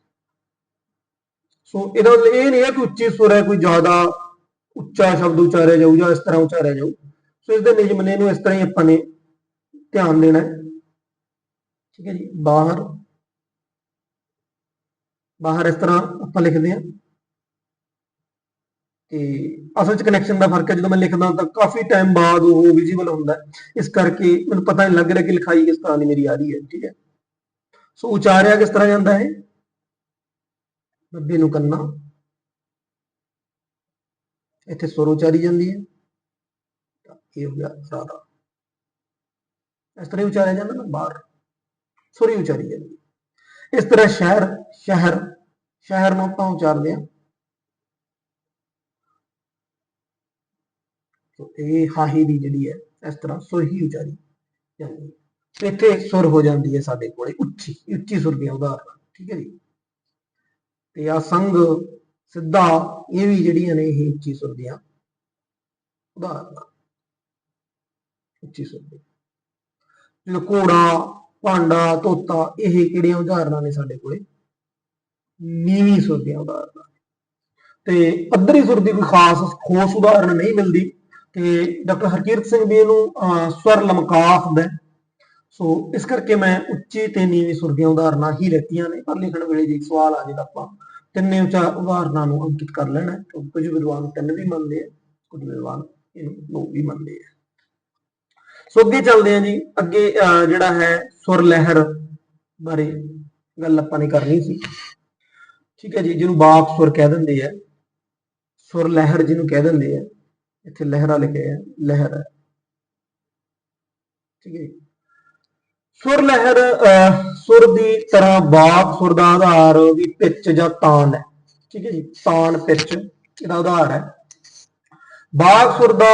ਸੋ ਇਹਦਾ ਮਤਲਬ ਇਹ ਨਹੀਂ ਹੈ ਕਿ ਉੱਚੀ ਸੁਰ ਹੈ, ਕੋਈ ਜ਼ਿਆਦਾ ਉੱਚਾ ਸ਼ਬਦ ਉਚਾਰਿਆ ਜਾਊ ਜਾਂ ਇਸ ਤਰ੍ਹਾਂ ਉਚਾਰਿਆ ਜਾਊ। ਸੋ ਇਸ ਦੇ ਨਿਯਮ ਨੂੰ ਇਸ ਤਰ੍ਹਾਂ ਹੀ ਆਪਾਂ ਨੇ ਧਿਆਨ ਦੇਣਾ ਹੈ। ਠੀਕ ਹੈ ਜੀ, ਬਾਹਰ ਬਾਹਰ ਇਸ ਤਰ੍ਹਾਂ ਆਪਾਂ ਲਿਖਦੇ ਹਾਂ। ਤੇ ਅਸਲ ਚ ਕਨੈਕਸ਼ਨ ਦਾ ਫ਼ਰਕ ਹੈ, ਜਦੋਂ ਮੈਂ ਲਿਖਦਾ ਤਾਂ ਕਾਫੀ ਟਾਈਮ ਬਾਅਦ ਉਹ ਵਿਜ਼ੀਬਲ ਹੁੰਦਾ ਇਸ ਕਰਕੇ ਮੈਨੂੰ ਪਤਾ ਨਹੀਂ ਲੱਗ ਰਿਹਾ ਕਿ ਲਿਖਾਈ ਕਿਸ ਤਰ੍ਹਾਂ ਦੀ ਮੇਰੀ ਆ ਰਹੀ ਹੈ, ਠੀਕ ਹੈ। ਸੋ ਉਚਾਰਿਆ ਕਿਸ ਤਰ੍ਹਾਂ ਜਾਂਦਾ ਹੈ? ਨੱਬੇ ਨੂੰ ਕੰਨਾ। ਇੱਥੇ ਸੁਰ ਉਚਾਰੀ ਜਾਂਦੀ ਹੈ। ਤਾਂ ਇਹ ਹੋ ਗਿਆ ਸਾਰਾ। ਇਸ ਤਰ੍ਹਾਂ ਉਚਾਰਿਆ ਜਾਂਦਾ ਨਾ, ਬਾਹਰ। ਸੁਰ ਹੀ ਉਚਾਰੀ ਜਾਂਦੀ ਇਸ ਤਰ੍ਹਾਂ ਸ਼ਹਿਰ ਸ਼ਹਿਰ ਸ਼ਹਿਰ ਨੂੰ ਆਪਾਂ ਉਚਾਰਦੇ ਹਾਂ। ਤੋ ਇਹ ਹਾਹੀ ਦੀ ਜਿਹੜੀ ਹੈ, ਇਸ ਤਰ੍ਹਾਂ ਸੁਰ ਹੀ ਉਚਾਰੀ ਜਾਂਦੀ ਹੈ। ਇੱਥੇ ਸੁਰ ਹੋ ਜਾਂਦੀ ਹੈ ਸਾਡੇ ਕੋਲੇ, ਉੱਚੀ ਉੱਚੀ ਸੁਰ ਦੀਆਂ ਉਦਾਹਰਨਾਂ। ਠੀਕ ਹੈ ਜੀ। ਤੇ ਆ ਸੰਗ ਸਿੱਧਾ ਇਹ ਵੀ ਜਿਹੜੀਆਂ ਨੇ ਇਹ ਉੱਚੀ ਸੁਰ ਦੀਆਂ। ਉਦਾਹਰਨਾਂ। ਉੱਚੀ ਸੁਰ ਦੀ ਜਦੋਂ ਘੋੜਾ ਭਾਂਡਾ ਤੋਤਾ ਇਹ ਕਿਹੜੀਆਂ ਉਦਾਹਰਨਾਂ ਨੇ ਸਾਡੇ ਕੋਲੇ? ਨੀਵੀਂ ਸੁਰ ਦੀਆਂ ਉਦਾਹਰਨਾਂ। ਤੇ ਪੱਧਰੀ ਸੁਰ ਦੀ ਕੋਈ ਖਾਸ ਖੋਸ ਉਦਾਹਰਣ ਨਹੀਂ ਮਿਲਦੀ। ਤੇ ਡਾਕਟਰ ਹਰਕੀਰਤ ਸਿੰਘ ਵੀ ਇਹਨੂੰ ਅਹ, ਸਵਰ ਲਮਕਾ ਹੁੰਦਾ ਸੋ ਇਸ ਕਰਕੇ ਮੈਂ ਉੱਚੀ ਤੇ ਨੀਵੀਂ ਸੁਰ ਦੀਆਂ ਉਦਾਹਰਨਾਂ ਹੀ ਰੱਖੀਆਂ ਨੇ। ਪਰ ਲਿਖਣ ਵੇਲੇ ਜੇ ਸਵਾਲ ਆ ਜੇ ਤਾਂ ਆਪਾਂ ਤਿੰਨੇ ਉਚਾ ਉਦਾਹਰਨਾਂ ਨੂੰ ਅੰਕਿਤ ਕਰ ਲੈਣਾ ਹੈ। ਕੁਝ ਵਿਦਵਾਨ ਤਿੰਨ ਵੀ ਮੰਨਦੇ ਆ, ਕੁਝ ਵਿਦਵਾਨ ਇਹਨੂੰ ਦੋ ਵੀ ਮੰਨਦੇ ਆ। ਸੋ ਅੱਗੇ ਚੱਲਦੇ ਹਾਂ ਜੀ। ਅੱਗੇ ਜਿਹੜਾ ਹੈ ਸੁਰ ਲਹਿਰ ਬਾਰੇ ਗੱਲ ਆਪਾਂ ਨੇ ਕਰਨੀ ਸੀ। ਠੀਕ ਹੈ ਜੀ, ਜਿਹਨੂੰ ਬਾਪ ਸੁਰ ਕਹਿ ਦਿੰਦੇ ਆ। ਸੁਰ ਲਹਿਰ ਜਿਹਨੂੰ ਕਹਿ ਦਿੰਦੇ ਆ। ਇੱਥੇ ਲਹਿਰਾ ਲਿਖਿਆ ਹੈ ਲਹਿਰ। ਹੈ ਠੀਕ ਹੈ ਜੀ। ਸੁਰ ਲਹਿਰ ਅਹ, ਸੁਰ ਦੀ ਤਰ੍ਹਾਂ ਬਾਪ ਸੁਰ ਦਾ ਆਧਾਰ ਵੀ ਪਿੱਚ ਜਾਂ ਤਾਨ ਹੈ। ਠੀਕ ਹੈ ਜੀ ਤਾਨ ਪਿੱਚ ਇਹਦਾ ਆਧਾਰ ਹੈ। ਬਾਕ ਸੁਰ ਦਾ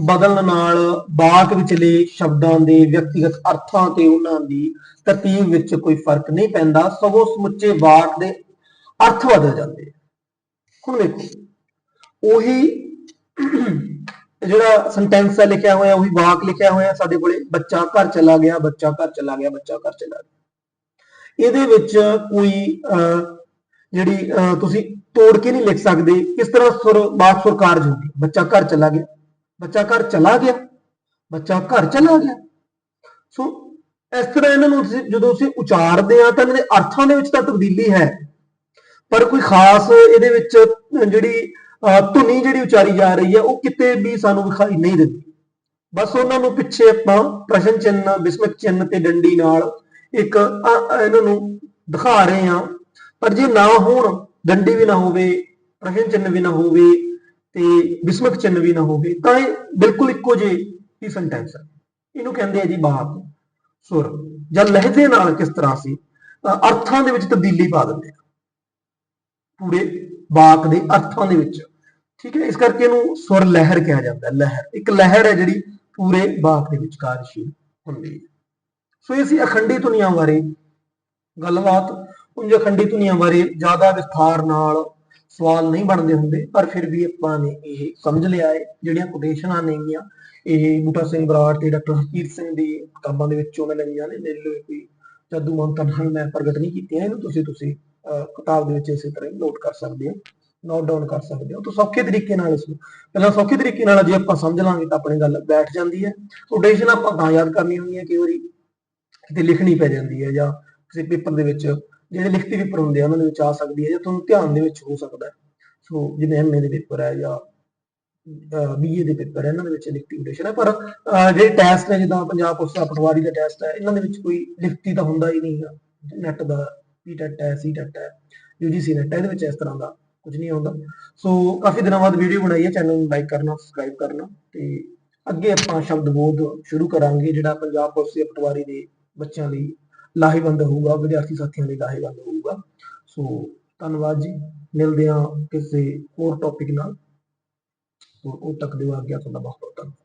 ਬਦਲਣ ਨਾਲ ਬਾਕ ਵਿਚਲੇ ਸ਼ਬਦਾਂ ਦੇ ਵਿਅਕਤੀਗਤ ਅਰਥਾਂ ਤੇ ਉਹਨਾਂ ਦੀ ਤਰਤੀਬ ਵਿੱਚ ਕੋਈ ਫ਼ਰਕ ਨਹੀਂ ਪੈਂਦਾ ਸਗੋਂ ਸਮੁੱਚੇ ਬਾਕ ਦੇ ਅਰਥ ਬਦਲ ਜਾਂਦੇ ਹੁਣ ਵੇਖੋ ਉਹੀ ਜਿਹੜਾ ਸੈਂਟੈਂਸ ਹੈ ਲਿਖਿਆ ਹੋਇਆ, ਉਹੀ ਵਾਕ ਲਿਖਿਆ ਹੋਇਆ ਸਾਡੇ ਕੋਲੇ, ਬੱਚਾ ਘਰ ਚਲਾ ਗਿਆ, ਬੱਚਾ ਘਰ ਚਲਾ ਗਿਆ, ਬੱਚਾ ਘਰ ਚਲਾ ਗਿਆ। ਇਹਦੇ ਵਿੱਚ ਕੋਈ ਜਿਹੜੀ ਤੁਸੀਂ ਤੋੜ ਕੇ ਨਹੀਂ ਲਿਖ ਸਕਦੇ ਕਿਸ ਤਰ੍ਹਾਂ ਸੁਰ ਬਾਕ ਸੁਰ ਕਾਰਜ ਹੁੰਦੀ ਬੱਚਾ ਘਰ ਚਲਾ ਗਿਆ, ਬੱਚਾ ਘਰ ਚਲਾ ਗਿਆ, ਬੱਚਾ ਘਰ ਚਲਾ ਗਿਆ। ਸੋ, ਇਸ ਤਰ੍ਹਾਂ ਇਹਨਾਂ ਨੂੰ ਜਦੋਂ ਅਸੀਂ ਉਚਾਰਦੇ ਆ, ਤਾਂ ਇਹਨਾਂ ਦੇ ਅਰਥਾਂ ਦੇ ਵਿੱਚ ਤਾਂ ਤਬਦੀਲੀ ਹੈ। ਪਰ ਕੋਈ ਖਾਸ ਇਹਦੇ ਵਿੱਚ ਜਿਹੜੀ ਧੁਨੀ ਜਿਹੜੀ ਉਚਾਰੀ ਜਾ ਰਹੀ ਹੈ, ਉਹ ਕਿਤੇ ਵੀ ਸਾਨੂੰ ਵਿਖਾਈ ਨਹੀਂ ਦਿੰਦੀ। ਬਸ ਉਹਨਾਂ ਨੂੰ ਪਿੱਛੇ ਆਪਾਂ ਪ੍ਰਸ਼ਨ ਚਿੰਨ ਬਿਸਮਕ ਚਿੰਨ ਤੇ ਡੰਡੀ ਨਾਲ ਇੱਕ ਇਹਨਾਂ ਨੂੰ ਦਿਖਾ ਰਹੇ ਹਾਂ। ਪਰ ਜੇ ਨਾ ਹੋਣ, ਡੰਡੀ ਵੀ ਨਾ ਹੋਵੇ, ਪ੍ਰਸ਼ਨ ਚਿੰਨ ਵੀ ਨਾ ਹੋਵੇ ਤੇ ਬਿਸਮਕ ਚਿੰਨ ਵੀ ਨਾ ਹੋਵੇ, ਤਾਂ ਇਹ ਬਿਲਕੁਲ ਇੱਕੋ ਜਿਹੇ ਹੀ ਸੈਂਟੈਂਸ ਹੈ ਇਹਨੂੰ ਕਹਿੰਦੇ ਆ ਜੀ ਬਾਪ ਸੁਰ। ਜਾਂ ਲਹਿਜੇ ਨਾਲ ਕਿਸ ਤਰ੍ਹਾਂ ਸੀ? ਅਰਥਾਂ ਦੇ ਵਿੱਚ ਤਬਦੀਲੀ ਪਾ ਦਿੰਦੇ ਆ। ਪੂਰੇ ਬਾਕ ਦੇ ਅਰਥਾਂ ਦੇ ਵਿੱਚ। ਠੀਕ ਹੈ ਇਸ ਕਰਕੇ ਇਹਨੂੰ ਸੁਰ ਲਹਿਰ ਕਿਹਾ ਜਾਂਦਾ ਹੈ ਲਹਿਰ। ਇੱਕ ਲਹਿਰ ਹੈ ਜਿਹੜੀ ਪੂਰੇ ਬਾਕ ਦੇ ਵਿੱਚ ਕਾਰਜਸ਼ੀਲ ਹੁੰਦੀ ਹੈ। ਸੋ ਇਹ ਸੀ ਅਖੰਡੀ ਧੁਨੀਆਂ ਬਾਰੇ ਗੱਲਬਾਤ। ਉਂਝ ਅਖੰਡੀ ਧੁਨੀਆਂ ਬਾਰੇ ਜ਼ਿਆਦਾ ਵਿਸਥਾਰ ਨਾਲ ਸਵਾਲ ਨਹੀਂ ਬਣਦੇ ਹੁੰਦੇ ਪਰ ਫਿਰ ਵੀ ਆਪਾਂ ਨੇ ਇਹ ਸਮਝ ਲਿਆ ਹੈ ਜਿਹੜੀਆਂ ਕੋਟੇਸ਼ਨਾਂ ਨੇਗੀਆਂ ਇਹ ਬੂਟਾ ਸਿੰਘ ਬਰਾੜ ਤੇ ਡਾਕਟਰ ਹਰਜੀਤ ਸਿੰਘ ਦੀ ਕਿਤਾਬਾਂ ਦੇ ਵਿੱਚੋਂ ਮੈਂ ਲਈਆਂ ਨੇ ਮੇਰੇ ਲਈ ਕੋਈ ਜਾਦੂ ਮੰਤਰ ਨਾਲ ਮੈਂ ਪ੍ਰਗਟ ਨਹੀਂ ਕੀਤੀਆਂ ਇਹਨੂੰ ਤੁਸੀਂ ਤੁਸੀਂ ਅਹ, ਕਿਤਾਬ ਦੇ ਵਿੱਚ ਇਸੇ ਤਰ੍ਹਾਂ ਨੋਟ ਕਰ ਸਕਦੇ ਹੋ। ਨੋਟ ਡਾਊਨ ਕਰ ਸਕਦੇ ਹੋ। ਤਾਂ ਸੌਖੇ ਤਰੀਕੇ ਨਾਲ ਇਸ ਨੂੰ ਪਹਿਲਾਂ ਸੌਖੇ ਤਰੀਕੇ ਨਾਲ ਜੇ ਆਪਾਂ ਸਮਝ ਲਾਂਗੇ ਤਾਂ ਆਪਣੀ ਗੱਲ ਬੈਠ ਜਾਂਦੀ ਹੈ। ਕੋਟੇਸ਼ਨ ਆਪਾਂ ਤਾਂ ਯਾਦ ਕਰਨੀ ਹੁੰਦੀ ਹੈ, ਕਈ ਵਾਰੀ ਕਿਤੇ ਲਿਖਣੀ ਪੈ ਜਾਂਦੀ ਹੈ ਜਾਂ ਕਿਸੇ ਪੇਪਰ ਦੇ ਵਿੱਚ ਜਿਹੜੇ ਲਿਖਤੀ ਪੇਪਰ ਹੁੰਦੇ ਆ, ਉਹਨਾਂ ਦੇ ਵਿੱਚ ਆ ਸਕਦੀ ਹੈ ਜਾਂ ਤੁਹਾਨੂੰ ਧਿਆਨ ਦੇ ਵਿੱਚ ਹੋ ਸਕਦਾ ਹੈ। ਸੋ ਜਿਵੇਂ ਐਮਏ ਦੇ ਪੇਪਰ ਹੈ ਜਾਂ ਬੀਏ ਦੇ ਪੇਪਰ ਇਹਨਾਂ ਦੇ ਵਿੱਚ ਲਿਖਤੀ ਕੋਟੇਸ਼ਨ ਹੈ। ਪਰ ਜਿਹੜੇ ਟੈਸਟ ਨੇ, ਜਿੱਦਾਂ ਪੰਜਾਬ ਪੁਲਿਸ ਦਾ ਪਟਵਾਰੀ ਦਾ ਟੈਸਟ ਹੈ, ਇਹਨਾਂ ਦੇ ਵਿੱਚ ਕੋਈ ਲਿਖਤੀ ਤਾਂ ਹੁੰਦਾ ਹੀ ਨਹੀਂ ਹੈ ਨੈਟ ਦਾ ਪੀ ਟੈਟ ਹੈ ਸੀ ਹੈ ਯੂਜੀਸੀ ਨੈਟ ਹੈ, ਇਹਦੇ ਵਿੱਚ ਇਸ ਤਰ੍ਹਾਂ ਦਾ ਕੁਝ ਨਹੀਂ ਆਉਂਦਾ। ਸੋ ਕਾਫੀ ਦਿਨਾਂ ਬਾਅਦ ਵੀਡੀਓ ਬਣਾਈ ਹੈ ਚੈਨਲ ਨੂੰ ਲਾਈਕ ਕਰਨਾ ਸਬਸਕ੍ਰਾਈਬ ਕਰਨਾ ਤੇ ਅੱਗੇ ਆਪਾਂ ਸ਼ਬਦ ਬੋਧ ਸ਼ੁਰੂ ਕਰਾਂਗੇ, ਜਿਹੜਾ ਪੰਜਾਬ ਪੁਲਿਸ ਦੇ ਪਟਵਾਰੀ ਦੇ ਬੱਚਿਆਂ ਲਈ ਲਾਹੇਵੰਦ ਹੋਊਗਾ, ਵਿਦਿਆਰਥੀ ਸਾਥੀਆਂ ਲਈ ਲਾਹੇਵੰਦ ਹੋਊਗਾ। ਸੋ ਧੰਨਵਾਦ ਜੀ। ਮਿਲਦੇ ਹਾਂ ਕਿਸੇ ਹੋਰ ਟੌਪਿਕ ਨਾਲ। ਸੋ ਉਹ ਤੱਕ ਦਿਓ ਆਗਿਆ, ਤੁਹਾਡਾ ਬਹੁਤ ਬਹੁਤ ਧੰਨਵਾਦ।